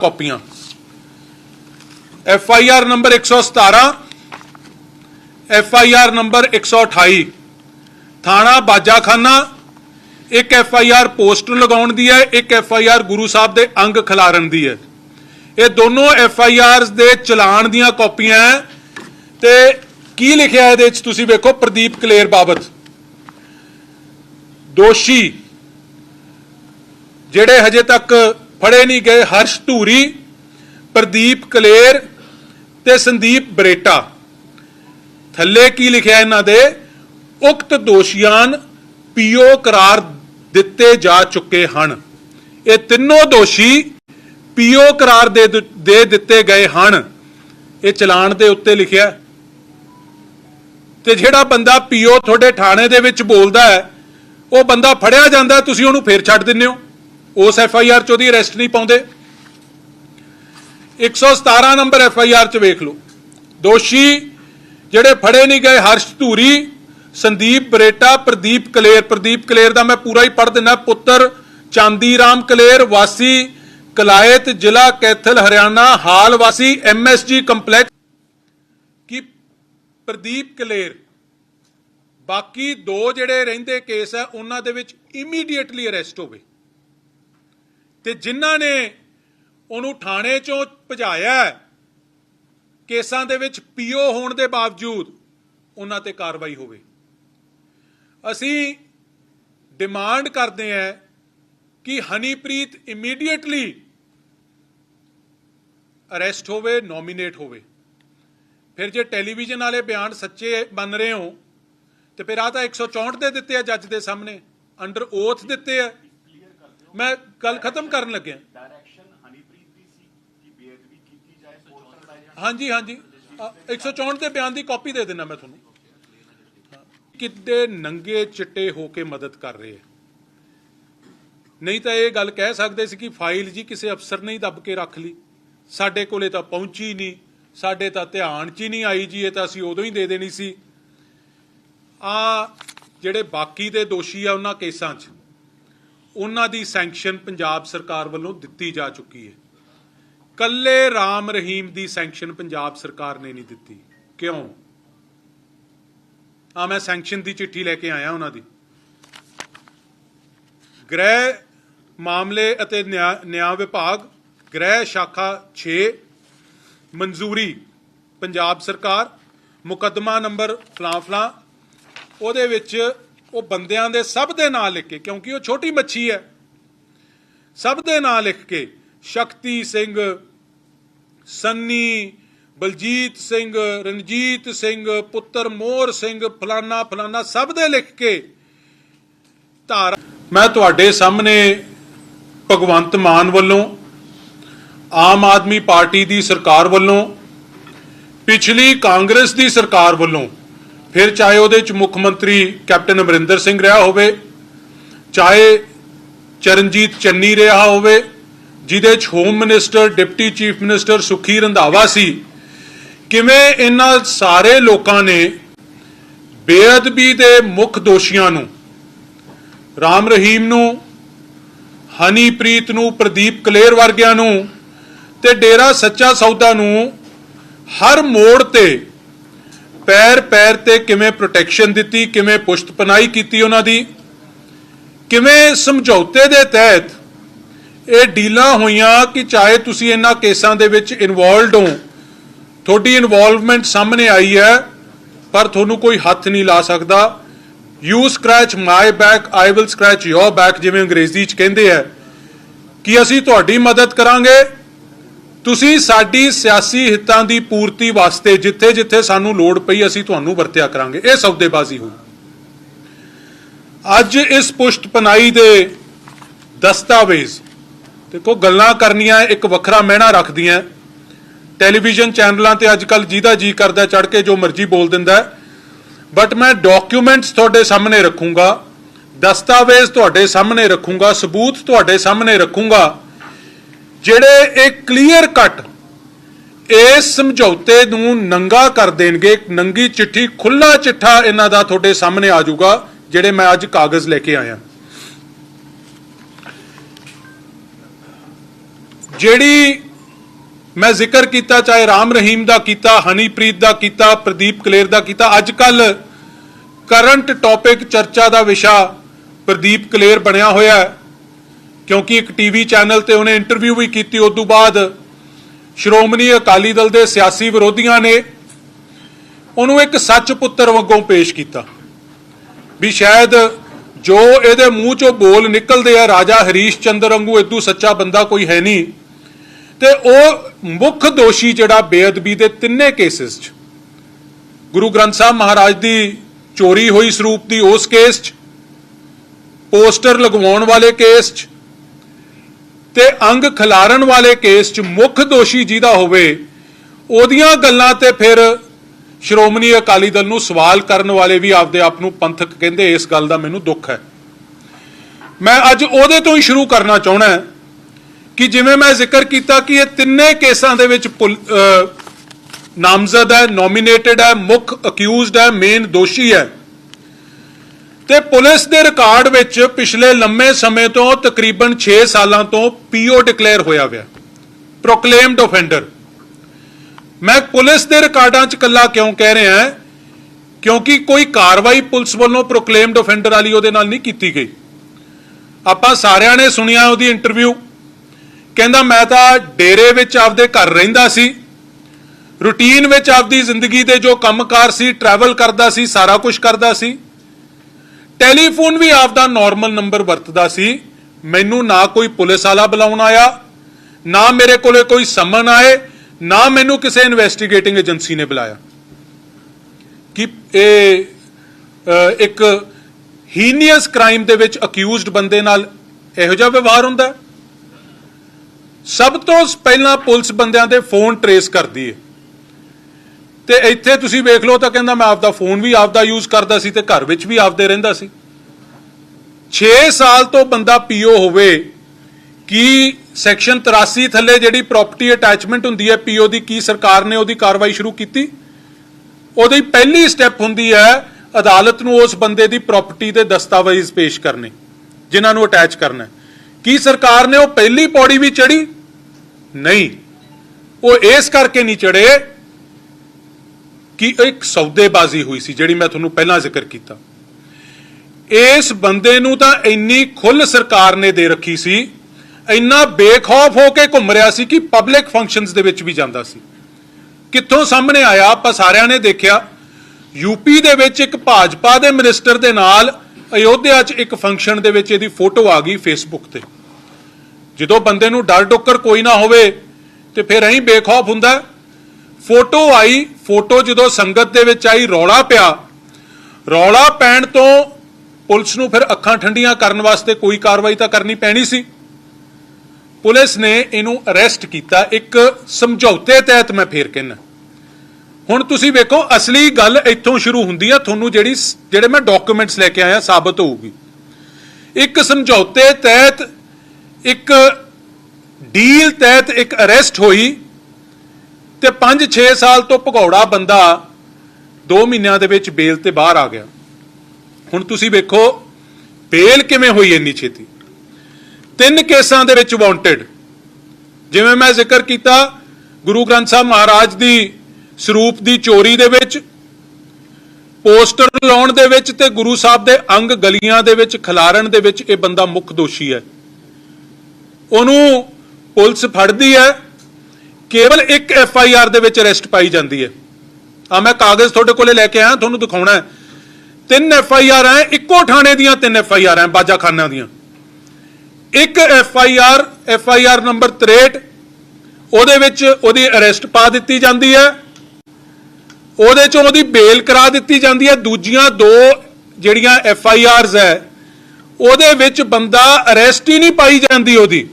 ਕਾਪੀਆਂ। F I R number 117 F I R number 128 ਥਾਣਾ ਬਾਜਾਖਾਨਾ। ਇੱਕ ਐਫ ਆਈ ਆਰ ਪੋਸਟ ਲਗਾਉਣ ਦੀ ਹੈ, ਇੱਕ F I R Guru Sahib ਦੇ ਅੰਗ ਖਿਲਾਰਨ ਦੀ ਹੈ। ਇਹ ਦੋਨੋਂ ਐਫ ਆਈ ਆਰਸ ਦੇ ਚਲਾਨ ਦੀਆਂ ਕਾਪੀਆਂ ਹੈ। ਤੇ ਕੀ ਲਿਖਿਆ ਹੈ ਇਹਦੇ ਵਿੱਚ ਤੁਸੀਂ ਵੇਖੋ, ਪ੍ਰਦੀਪ ਕਲੇਰ ਬਾਬਤ। ਦੋਸ਼ੀ, ਜਿਹੜੇ ਹਜੇ ਤੱਕ ਫੜੇ ਨਹੀਂ ਗਏ। ਹਰਸ਼ ਧੂਰੀ, ਪ੍ਰਦੀਪ ਕਲੇਰ ਤੇ ਸੰਦੀਪ ਬਰੇਟਾ। ਥੱਲੇ ਕੀ ਲਿਖਿਆ ਇਹਨਾਂ ਦੇ? ਉਕਤ ਦੋਸ਼ੀਆਂ ਪੀਓ ਕਰਾਰ ਦਿੱਤੇ ਜਾ ਚੁੱਕੇ ਹਨ। ਇਹ ਤਿੰਨੋਂ ਦੋਸ਼ੀ ਪੀਓ ਕਰਾਰ ਦੇ ਦੇ ਦਿੱਤੇ ਗਏ ਹਨ। ਇਹ ਚਲਾਨ ਦੇ ਉੱਤੇ ਲਿਖਿਆ ਤੇ ਜਿਹੜਾ ਬੰਦਾ ਪੀਓ ਤੁਹਾਡੇ ਥਾਣੇ ਦੇ ਵਿੱਚ ਬੋਲਦਾ ਹੈ, ਉਹ ਬੰਦਾ ਫੜਿਆ ਜਾਂਦਾ ਤੁਸੀਂ ਉਹਨੂੰ ਫੇਰ ਛੱਡ ਦਿੰਦੇ ਹੋ। ਉਸ ਐਫ ਆਈ ਆਰ ਚ ਉਹਦੀ ਅਰੈਸਟ ਨਹੀਂ ਪਾਉਂਦੇ। 117 ਨੰਬਰ ਐਫ ਆਈ ਆਰ ਚ ਵੇਖ ਲਓ। ਦੋਸ਼ੀ ਜਿਹੜੇ ਫੜੇ ਨਹੀਂ ਗਏ, ਹਰਸ਼ ਧੂਰੀ, ਸੰਦੀਪ ਬਰੇਟਾ, ਪ੍ਰਦੀਪ ਕਲੇਰ। ਪ੍ਰਦੀਪ ਕਲੇਰ ਦਾ ਮੈਂ ਪੂਰਾ ਹੀ ਪੜ੍ਹ ਦਿੰਦਾ ਪੁੱਤਰ ਚਾਂਦੀ ਰਾਮ ਕਲੇਰ, ਵਾਸੀ ਕਲਾਇਤ, ਜ਼ਿਲ੍ਹਾ ਕੈਥਲ, ਹਰਿਆਣਾ, ਹਾਲ ਵਾਸੀ ਐਮਐਸਜੀ ਕੰਪਲੈਕਸ। ਕਿ ਪ੍ਰਦੀਪ ਕਲੇਰ, ਬਾਕੀ ਦੋ ਜਿਹੜੇ ਰਹਿੰਦੇ ਕੇਸ ਹੈ, ਉਹਨਾਂ ਦੇ ਵਿੱਚ ਇਮੀਡੀਏਟਲੀ ਅਰੈਸਟ ਹੋਵੇ। ਤੇ ਜਿਨ੍ਹਾਂ ਨੇ ਉਹਨੂੰ ਥਾਣੇ ਚੋਂ ਭਜਾਇਆ ਕੇਸਾਂ ਦੇ ਵਿੱਚ ਪੀਓ ਹੋਣ ਦੇ ਬਾਵਜੂਦ ਉਹਨਾਂ ਤੇ ਕਾਰਵਾਈ ਹੋਵੇ। ਅਸੀਂ ਡਿਮਾਂਡ ਕਰਦੇ ਹਾਂ ਕਿ ਹਨੀਪ੍ਰੀਤ ਇਮੀਡੀਏਟਲੀ ਅਰੈਸਟ ਹੋਵੇ ਨੋਮੀਨੇਟ ਹੋਵੇ। ਫਿਰ ਜੇ ਟੈਲੀਵਿਜ਼ਨ ਵਾਲੇ ਬਿਆਨ ਸੱਚੇ ਬਣ ਰਹੇ ਹੋ ਤੇ ਫਿਰ ਆ ਤਾਂ 164 ਦੇ ਦਿੱਤੇ ਆ ਜੱਜ ਦੇ ਸਾਹਮਣੇ ਅੰਡਰ ਓਥ ਦਿੱਤੇ ਆ। ਮੈਂ ਗੱਲ ਖਤਮ ਕਰਨ ਲੱਗਿਆ। ਡਾਇਰੈਕਸ਼ਨ ਹਨੀਪ੍ਰੀਤ ਦੀ ਸੀ ਕਿ ਬੇਅਦਬੀ ਕੀਤੀ ਜਾਏ ਪੋਸਟਰ ਲਾਏ ਜਾਣ। ਹਾਂਜੀ ਹਾਂਜੀ। ਅ, 164 ਦੇ ਬਿਆਨ ਦੀ ਕਾਪੀ ਦੇ ਦੇਣਾ ਮੈਂ ਤੁਹਾਨੂੰ। ਕਿੱਡੇ ਨੰਗੇ ਚਿੱਟੇ ਹੋ ਕੇ ਮਦਦ ਕਰ ਰਹੇ ਨਹੀਂ ਤਾਂ ਇਹ ਗੱਲ ਕਹਿ ਸਕਦੇ ਸੀ ਕਿ ਫਾਈਲ ਜੀ ਕਿਸੇ ਅਫਸਰ ਨੇ ਹੀ ਦੱਬ ਕੇ ਰੱਖ ਲਈ। ਸਾਡੇ ਕੋਲੇ ਤਾਂ ਪਹੁੰਚੀ ਨਹੀਂ ਸਾਡੇ ਤਾਂ ਧਿਆਨ 'ਚ ਹੀ ਨਹੀਂ ਆਈ ਜੀ ਇਹ ਤਾਂ ਅਸੀਂ ਉਦੋਂ ਹੀ ਦੇ ਦੇਣੀ ਸੀ। ਆ ਜਿਹੜੇ ਬਾਕੀ ਦੇ ਦੋਸ਼ੀ ਆ ਉਹਨਾਂ ਕੇਸਾਂ 'ਚ। ਉਹਨਾਂ ਦੀ ਸੈਂਕਸ਼ਨ ਪੰਜਾਬ ਸਰਕਾਰ ਵੱਲੋਂ ਦਿੱਤੀ ਜਾ ਚੁੱਕੀ ਹੈ। ਕੱਲੇ ਰਾਮ ਰਹੀਮ ਦੀ ਸੈਂਕਸ਼ਨ ਪੰਜਾਬ ਸਰਕਾਰ ਨੇ ਨਹੀਂ ਦਿੱਤੀ। ਕਿਉਂ? ਆ ਮੈਂ ਸੈਂਕਸ਼ਨ ਦੀ ਚਿੱਠੀ ਲੈ ਕੇ ਆਇਆ ਉਹਨਾਂ ਦੀ। ਗ੍ਰਹਿ ਮਾਮਲੇ ਅਤੇ ਨਿਆਂ ਨਿਆਂ ਵਿਭਾਗ, ਗ੍ਰਹਿ ਸ਼ਾਖਾ 6 ਮਨਜ਼ੂਰੀ, ਪੰਜਾਬ ਸਰਕਾਰ, ਮੁਕੱਦਮਾ ਨੰਬਰ ਫਲਾਂ ਫਲਾਂ ਉਹਦੇ ਵਿੱਚ ਉਹ ਬੰਦਿਆਂ ਦੇ ਸਭ ਦੇ ਨਾਂ ਲਿਖ ਕੇ, ਕਿਉਂਕਿ ਉਹ ਛੋਟੀ ਮੱਛੀ ਹੈ, ਸਭ ਦੇ ਨਾਂ ਲਿਖ ਕੇ, ਸ਼ਕਤੀ ਸਿੰਘ, ਸੰਨੀ, ਬਲਜੀਤ ਸਿੰਘ, ਰਣਜੀਤ ਸਿੰਘ, ਪੁੱਤਰ ਮੋਹਰ ਸਿੰਘ, ਫਲਾਨਾ ਫਲਾਨਾ, ਸਭ ਦੇ ਲਿਖ ਕੇ ਧਾਰਾ। ਮੈਂ ਤੁਹਾਡੇ ਸਾਹਮਣੇ ਭਗਵੰਤ ਮਾਨ ਵੱਲੋਂ, ਆਮ ਆਦਮੀ ਪਾਰਟੀ ਦੀ ਸਰਕਾਰ ਵੱਲੋਂ, ਪਿਛਲੀ ਕਾਂਗਰਸ ਦੀ ਸਰਕਾਰ ਵੱਲੋਂ ਫਿਰ ਚਾਹੇ ਉਹਦੇ ਚ ਮੁੱਖ ਮੰਤਰੀ ਕੈਪਟਨ ਅਮਰਿੰਦਰ ਸਿੰਘ ਰਿਹਾ ਹੋਵੇ, ਚਾਹੇ ਚਰਨਜੀਤ ਚੰਨੀ ਰਿਹਾ ਹੋਵੇ, ਜਿਹਦੇ ਚ home minister deputy chief minister Sukhi Randhawa ਸੀ, ਕਿਵੇਂ ਇਹਨਾਂ ਸਾਰੇ ਲੋਕਾਂ ਨੇ ਬੇਅਦਬੀ ਦੇ ਮੁੱਖ ਦੋਸ਼ੀਆਂ ਨੂੰ, ਰਾਮ ਰਹੀਮ ਨੂੰ, ਹਨੀਪ੍ਰੀਤ ਨੂੰ, ਪ੍ਰਦੀਪ ਕਲੇਰ ਵਰਗਿਆਂ ਨੂੰ ਤੇ ਡੇਰਾ ਸੱਚਾ ਸੌਦਾ ਨੂੰ ਹਰ ਮੋੜ ਤੇ ਪੈਰ ਪੈਰ ਤੇ ਕਿਵੇਂ ਪ੍ਰੋਟੈਕਸ਼ਨ ਦਿੱਤੀ, ਕਿਵੇਂ ਪੁਸ਼ਤ ਪਨਾਈ ਕੀਤੀ ਉਹਨਾਂ ਦੀ, ਕਿਵੇਂ ਸਮਝੌਤੇ ਦੇ ਤਹਿਤ ਇਹ ਡੀਲਾਂ ਹੋਈਆਂ ਕਿ ਚਾਹੇ ਤੁਸੀਂ ਇਹਨਾਂ ਕੇਸਾਂ ਦੇ ਵਿੱਚ ਇਨਵੋਲਡ ਹੋ, ਤੁਹਾਡੀ ਇਨਵੋਲਵਮੈਂਟ ਸਾਹਮਣੇ ਆਈ ਹੈ, ਪਰ ਤੁਹਾਨੂੰ ਕੋਈ ਹੱਥ ਨਹੀਂ ਲਾ ਸਕਦਾ। You scratch my back I will scratch your back ਜਿਵੇਂ ਅੰਗਰੇਜ਼ੀ ਚ ਕਹਿੰਦੇ ਆ ਕਿ ਅਸੀਂ ਤੁਹਾਡੀ ਮਦਦ ਕਰਾਂਗੇ। ਤੁਸੀਂ ਸਾਡੀ ਸਿਆਸੀ ਹਿੱਤਾਂ ਦੀ ਪੂਰਤੀ ਵਾਸਤੇ ਜਿੱਥੇ ਜਿੱਥੇ ਸਾਨੂੰ ਲੋੜ ਪਈ, ਅਸੀਂ ਤੁਹਾਨੂੰ ਵਰਤਿਆ ਕਰਾਂਗੇ। ਇਹ ਸੌਦੇਬਾਜ਼ੀ ਹੋਈ ਅੱਜ ਇਸ ਪੁਸ਼ਤ ਦੇ ਦਸਤਾਵੇਜ਼, ਦੇਖੋ ਗੱਲਾਂ ਕਰਨੀਆਂ, ਇੱਕ ਵੱਖਰਾ ਮਹਿਣਾ ਰੱਖਦੀਆਂ। ਟੈਲੀਵਿਜ਼ਨ ਚੈਨਲਾਂ ਤੇ ਅੱਜ ਕੱਲ ਜਿਹਦਾ ਜੀ ਕਰਦਾ ਚੜ ਕੇ ਜੋ ਮਰਜ਼ੀ ਬੋਲ ਦਿੰਦਾ ਬਟ ਮੈਂ ਡਾਕੂਮੈਂਟਸ ਤੁਹਾਡੇ ਸਾਹਮਣੇ ਰੱਖੂੰਗਾ, ਦਸਤਾਵੇਜ਼ ਤੁਹਾਡੇ ਸਾਹਮਣੇ ਰੱਖੂੰਗਾ, ਸਬੂਤ ਤੁਹਾਡੇ ਸਾਹਮਣੇ ਰੱਖੂੰਗਾ। ਜਿਹੜੇ ਇਹ ਕਲੀਅਰ ਕੱਟ ਇਸ ਸਮਝੌਤੇ ਨੂੰ ਨੰਗਾ ਕਰ ਦੇਣਗੇ, ਨੰਗੀ ਚਿੱਠੀ ਖੁੱਲਾ ਚਿੱਠਾ ਇਹਨਾਂ ਦਾ ਤੁਹਾਡੇ ਸਾਹਮਣੇ ਆ ਜਾਊਗਾ, ਜਿਹੜੇ ਮੈਂ ਅੱਜ ਕਾਗਜ਼ ਲੈ ਕੇ ਆਇਆ। ਜਿਹੜੀ ਮੈਂ ਜ਼ਿਕਰ ਕੀਤਾ, ਚਾਹੇ ਰਾਮ ਰਹੀਮ ਦਾ ਕੀਤਾ, ਹਨੀਪ੍ਰੀਤ ਦਾ ਕੀਤਾ, ਪ੍ਰਦੀਪ ਕਲੇਰ ਦਾ ਕੀਤਾ ਅੱਜ ਕੱਲ ਕਰੰਟ ਟੌਪਿਕ ਚਰਚਾ ਦਾ ਵਿਸ਼ਾ ਪ੍ਰਦੀਪ ਕਲੇਰ ਬਣਿਆ ਹੋਇਆ ਹੈ। ਕਿਉਂਕਿ ਇੱਕ ਟੀਵੀ ਚੈਨਲ ਤੇ ਉਹਨੇ ਇੰਟਰਵਿਊ ਵੀ ਕੀਤੀ, ਉਸ ਤੋਂ ਬਾਅਦ ਸ਼੍ਰੋਮਣੀ ਅਕਾਲੀ ਦਲ ਦੇ ਸਿਆਸੀ ਵਿਰੋਧੀਆਂ ਨੇ ਉਹਨੂੰ ਇੱਕ ਸੱਚ ਪੁੱਤਰ ਵਾਂਗੋਂ ਪੇਸ਼ ਕੀਤਾ। ਵੀ ਸ਼ਾਇਦ ਜੋ ਇਹਦੇ ਮੂੰਹ ਚੋਂ ਬੋਲ ਨਿਕਲਦੇ ਆ, ਰਾਜਾ ਹਰੀਸ਼ ਚੰਦਰ ਵਾਂਗੂ ਇਦੂ ਸੱਚਾ ਬੰਦਾ ਕੋਈ ਹੈ ਨਹੀਂ। ਤੇ ਉਹ ਮੁੱਖ ਦੋਸ਼ੀ ਜਿਹੜਾ ਬੇਅਦਬੀ ਦੇ ਤਿੰਨੇ ਕੇਸਿਸ 'ਚ, ਗੁਰੂ ਗ੍ਰੰਥ ਸਾਹਿਬ ਮਹਾਰਾਜ ਦੀ ਚੋਰੀ ਹੋਈ ਸਰੂਪ ਦੀ ਉਸ ਕੇਸ 'ਚ, ਪੋਸਟਰ ਲਗਵਾਉਣ ਵਾਲੇ ਕੇਸ 'ਚ ਤੇ ਅੰਗ ਖਿਲਾਰਨ ਵਾਲੇ ਕੇਸ 'ਚ ਮੁੱਖ ਦੋਸ਼ੀ ਜਿਹਦਾ ਹੋਵੇ, ਉਹਦੀਆਂ ਗੱਲਾਂ ਤੇ ਫਿਰ ਸ਼੍ਰੋਮਣੀ ਅਕਾਲੀ ਦਲ ਨੂੰ ਸਵਾਲ ਕਰਨ ਵਾਲੇ ਵੀ ਆਪਦੇ ਆਪ ਨੂੰ ਪੰਥਕ ਕਹਿੰਦੇ ਇਸ ਗੱਲ ਦਾ ਮੈਨੂੰ ਦੁੱਖ ਹੈ। ਮੈਂ ਅੱਜ ਉਹਦੇ ਤੋਂ ਹੀ ਸ਼ੁਰੂ ਕਰਨਾ ਚਾਹਣਾ ਕਿ ਜਿਵੇਂ ਮੈਂ ਜ਼ਿਕਰ ਕੀਤਾ ਕਿ ਇਹ ਤਿੰਨੇ ਕੇਸਾਂ ਦੇ ਵਿੱਚ ਪੁਲ- ਨਾਮਜ਼ਦ ਹੈ ਨੋਮੀਨੇਟਡ ਹੈ, ਮੁੱਖ ਅਕਿਊਜ਼ਡ ਹੈ ਮੇਨ ਦੋਸ਼ੀ ਹੈ। ਤੇ ਪੁਲਿਸ ਦੇ ਰਿਕਾਰਡ ਵਿੱਚ ਪਿਛਲੇ ਲੰਮੇ ਸਮੇਂ ਤੋਂ ਤਕਰੀਬਨ 6 ਸਾਲਾਂ ਤੋਂ ਪੀਓ ਡਿਕਲੇਅਰ ਹੋਇਆ ਹੋਇਆ ਪ੍ਰੋਕਲੇਮਡ ਆਫੈਂਡਰ। ਮੈਂ ਪੁਲਿਸ ਦੇ ਰਿਕਾਰਡਾਂ 'ਚ ਕੱਲਾ ਕਿਉਂ ਕਹਿ ਰਿਹਾ ਕਿਉਂਕਿ ਕੋਈ ਕਾਰਵਾਈ ਪੁਲਿਸ ਵੱਲੋਂ ਪ੍ਰੋਕਲੇਮਡ ਆਫੈਂਡਰ ਵਾਲੀ ਉਹਦੇ ਨਾਲ ਨਹੀਂ ਕੀਤੀ ਗਈ। ਆਪਾਂ ਸਾਰਿਆਂ ਨੇ ਸੁਣਿਆ ਉਹਦੀ ਇੰਟਰਵਿਊ। ਕਹਿੰਦਾ, ਮੈਂ ਤਾਂ ਡੇਰੇ ਵਿੱਚ ਆਪਦੇ ਘਰ ਰਹਿੰਦਾ ਸੀ। ਰੂਟੀਨ ਵਿੱਚ ਆਪਦੀ ਜ਼ਿੰਦਗੀ ਦੇ ਜੋ ਕੰਮਕਾਰ ਸੀ ਟਰੈਵਲ ਕਰਦਾ ਸੀ, ਸਾਰਾ ਕੁਝ ਕਰਦਾ ਸੀ। ਟੈਲੀਫੋਨ ਵੀ ਆਪਦਾ ਨਾਰਮਲ ਨੰਬਰ ਵਰਤਦਾ ਸੀ। ਮੈਨੂੰ ਨਾ ਕੋਈ ਪੁਲਿਸ ਵਾਲਾ ਬੁਲਾਉਣ ਆਇਆ, ਨਾ ਮੇਰੇ ਕੋਲੇ ਕੋਈ ਸਮਨ ਆਏ, ਨਾ ਮੈਨੂੰ ਕਿਸੇ ਇਨਵੈਸਟੀਗੇਟਿੰਗ ਏਜੰਸੀ ਨੇ ਬੁਲਾਇਆ। ਕਿ ਇਹ ਇੱਕ ਹੀਨੀਅਸ ਕ੍ਰਾਈਮ ਦੇ ਵਿੱਚ ਅਕਿਊਜ਼ਡ ਬੰਦੇ ਨਾਲ ਇਹੋ ਜਿਹਾ ਵਿਵਹਾਰ ਹੁੰਦਾ। ਸਭ ਤੋਂ ਪਹਿਲਾਂ ਪੁਲਿਸ ਬੰਦਿਆਂ ਦੇ ਫੋਨ ਟਰੇਸ ਕਰਦੀ ਹੈ ਤੇ ਇੱਥੇ ਤੁਸੀਂ ਵੇਖ ਲਓ ਤਾਂ ਕਹਿੰਦਾ ਮੈਂ ਆਪਦਾ ਫੋਨ ਵੀ ਆਪਦਾ ਯੂਜ਼ ਕਰਦਾ ਸੀ ਤੇ ਘਰ ਵਿੱਚ ਵੀ ਆਪਦੇ ਰਹਿੰਦਾ ਸੀ। 6 ਸਾਲ ਤੋਂ ਬੰਦਾ ਪੀਓ ਹੋਵੇ ਕੀ ਸੈਕਸ਼ਨ 83 ਥੱਲੇ ਜਿਹੜੀ ਪ੍ਰਾਪਰਟੀ ਅਟੈਚਮੈਂਟ ਹੁੰਦੀ ਹੈ ਪੀਓ ਦੀ, ਕੀ ਸਰਕਾਰ ਨੇ ਉਹਦੀ ਕਾਰਵਾਈ ਸ਼ੁਰੂ ਕੀਤੀ? ਉਹਦੀ ਪਹਿਲੀ ਸਟੈਪ ਹੁੰਦੀ ਹੈ ਅਦਾਲਤ ਨੂੰ ਉਸ ਬੰਦੇ ਦੀ ਪ੍ਰਾਪਰਟੀ ਦੇ ਦਸਤਾਵੇਜ਼ ਪੇਸ਼ ਕਰਨੇ, ਜਿਨ੍ਹਾਂ ਨੂੰ ਅਟੈਚ ਕਰਨਾ ਕੀ ਸਰਕਾਰ ਨੇ ਉਹ ਪਹਿਲੀ ਪੌੜੀ ਵੀ ਚੜੀ ਨਹੀਂ। ਉਹ ਇਸ ਕਰਕੇ ਨਹੀਂ ਚੜੇ ਕਿ ਇੱਕ ਸੌਦੇਬਾਜ਼ੀ ਹੋਈ ਸੀ ਜਿਹੜੀ ਮੈਂ ਤੁਹਾਨੂੰ ਪਹਿਲਾਂ ਜ਼ਿਕਰ ਕੀਤਾ। ਇਸ ਬੰਦੇ ਨੂੰ ਤਾਂ ਇੰਨੀ ਖੁੱਲ ਸਰਕਾਰ ਨੇ ਦੇ ਰੱਖੀ ਸੀ, ਇੰਨਾ ਬੇਖੌਫ ਹੋ ਕੇ ਘੁੰਮ ਰਿਹਾ ਸੀ ਕਿ ਪਬਲਿਕ ਫੰਕਸ਼ਨਸ ਦੇ ਵਿੱਚ ਵੀ ਜਾਂਦਾ ਸੀ। ਕਿੱਥੋਂ ਸਾਹਮਣੇ ਆਇਆ, ਆਪਾਂ ਸਾਰਿਆਂ ਨੇ ਦੇਖਿਆ ਯੂਪੀ ਦੇ ਵਿੱਚ ਇੱਕ ਭਾਜਪਾ ਦੇ ਮਿਨਿਸਟਰ ਦੇ ਨਾਲ ਅਯੋਧਿਆ 'ਚ ਇੱਕ ਫੰਕਸ਼ਨ ਦੇ ਵਿੱਚ ਇਹਦੀ ਫੋਟੋ ਆ ਗਈ ਫੇਸਬੁੱਕ ਤੇ। ਜਦੋਂ ਬੰਦੇ ਨੂੰ ਡਰ ਡੋਕਰ ਕੋਈ ਨਾ ਹੋਵੇ ਤੇ ਫਿਰ ਐਂ ਬੇਖੌਫ ਹੁੰਦਾ ਫੋਟੋ ਆਈ, ਫੋਟੋ ਜਦੋਂ ਸੰਗਤ ਦੇ ਵਿੱਚ ਆਈ, ਰੌਲਾ ਪਿਆ। ਰੌਲਾ ਪੈਣ ਤੋਂ ਪੁਲਿਸ ਨੂੰ ਫਿਰ ਅੱਖਾਂ ਠੰਡੀਆਂ ਕਰਨ ਵਾਸਤੇ ਕੋਈ ਕਾਰਵਾਈ ਤਾਂ ਕਰਨੀ ਪੈਣੀ ਸੀ। ਪੁਲਿਸ ਨੇ ਇਹਨੂੰ ਅਰੈਸਟ ਕੀਤਾ। ਇੱਕ ਸਮਝੌਤੇ ਤਹਿਤ ਮੈਂ ਫੇਰ ਕਹਿੰਦਾ। ਹੁਣ ਤੁਸੀਂ ਵੇਖੋ, ਅਸਲੀ ਗੱਲ ਇੱਥੋਂ ਸ਼ੁਰੂ ਹੁੰਦੀ ਆ। ਤੁਹਾਨੂੰ ਜਿਹੜੀ ਜਿਹੜੇ ਮੈਂ ਡਾਕੂਮੈਂਟਸ ਲੈ ਕੇ ਆਇਆ, ਸਾਬਤ ਹੋਊਗੀ। ਇੱਕ ਸਮਝੌਤੇ ਤਹਿਤ ਇੱਕ ਡੀਲ ਤਹਿਤ ਇੱਕ ਅਰੈਸਟ ਹੋਈ। ਤੇ 5-6 ਸਾਲ ਤੋਂ ਭਗੌੜਾ ਬੰਦਾ 2 ਮਹੀਨਿਆਂ ਦੇ ਵਿੱਚ ਬੇਲ ਤੇ ਬਾਹਰ ਆ ਗਿਆ। ਹੁਣ ਤੁਸੀਂ ਵੇਖੋ, ਬੇਲ ਕਿਵੇਂ ਹੋਈ ਇੰਨੀ ਛੇਤੀ? ਤਿੰਨ ਕੇਸਾਂ ਦੇ ਵਿੱਚ ਵਾਂਟਡ ਜਿਵੇਂ ਮੈਂ ਜ਼ਿਕਰ ਕੀਤਾ, ਗੁਰੂ ਗ੍ਰੰਥ ਸਾਹਿਬ ਮਹਾਰਾਜ ਦੀ ਸਰੂਪ ਦੀ ਚੋਰੀ ਦੇ ਵਿੱਚ, ਪੋਸਟਰ ਲਾਉਣ ਦੇ ਵਿੱਚ ਤੇ ਗੁਰੂ ਸਾਹਿਬ ਦੇ ਅੰਗ ਗਲੀਆਂ ਦੇ ਵਿੱਚ ਖਿਲਾਰਨ ਦੇ ਵਿੱਚ ਇਹ ਬੰਦਾ ਮੁੱਖ ਦੋਸ਼ੀ ਹੈ। ਉਹਨੂੰ ਪੁਲਿਸ ਫੜਦੀ ਹੈ ਕੇਵਲ ਇੱਕ ਐਫ ਆਈ ਆਰ ਦੇ ਵਿੱਚ ਅਰੈਸਟ ਪਾਈ ਜਾਂਦੀ ਹੈ। ਆ ਮੈਂ ਕਾਗਜ਼ ਤੁਹਾਡੇ ਕੋਲੇ ਲੈ ਕੇ ਆਇਆ, ਤੁਹਾਨੂੰ ਦਿਖਾਉਣਾ ਹੈ। ਤਿੰਨ ਐਫ ਆਈ ਆਰ ਹੈ, ਇੱਕੋ ਥਾਣੇ ਦੀਆਂ ਤਿੰਨ ਐਫ ਆਈ ਆਰ ਹੈ, ਬਾਜਾਖਾਨਾ ਦੀਆਂ। ਇੱਕ F I R, F I R number 63 ਉਹਦੇ ਵਿੱਚ ਉਹਦੀ ਅਰੈਸਟ ਪਾ ਦਿੱਤੀ ਜਾਂਦੀ ਹੈ। ਉਹਦੇ ਚੋਂ ਉਹਦੀ ਬੇਲ ਕਰਾ ਦਿੱਤੀ ਜਾਂਦੀ ਹੈ। ਦੂਜੀਆਂ ਦੋ ਜਿਹੜੀਆਂ ਐਫ ਆਈ ਆਰਸ ਹੈ, ਉਹਦੇ ਵਿੱਚ ਬੰਦਾ ਅਰੈਸਟ ਹੀ ਨਹੀਂ ਪਾਈ ਜਾਂਦੀ ਉਹਦੀ।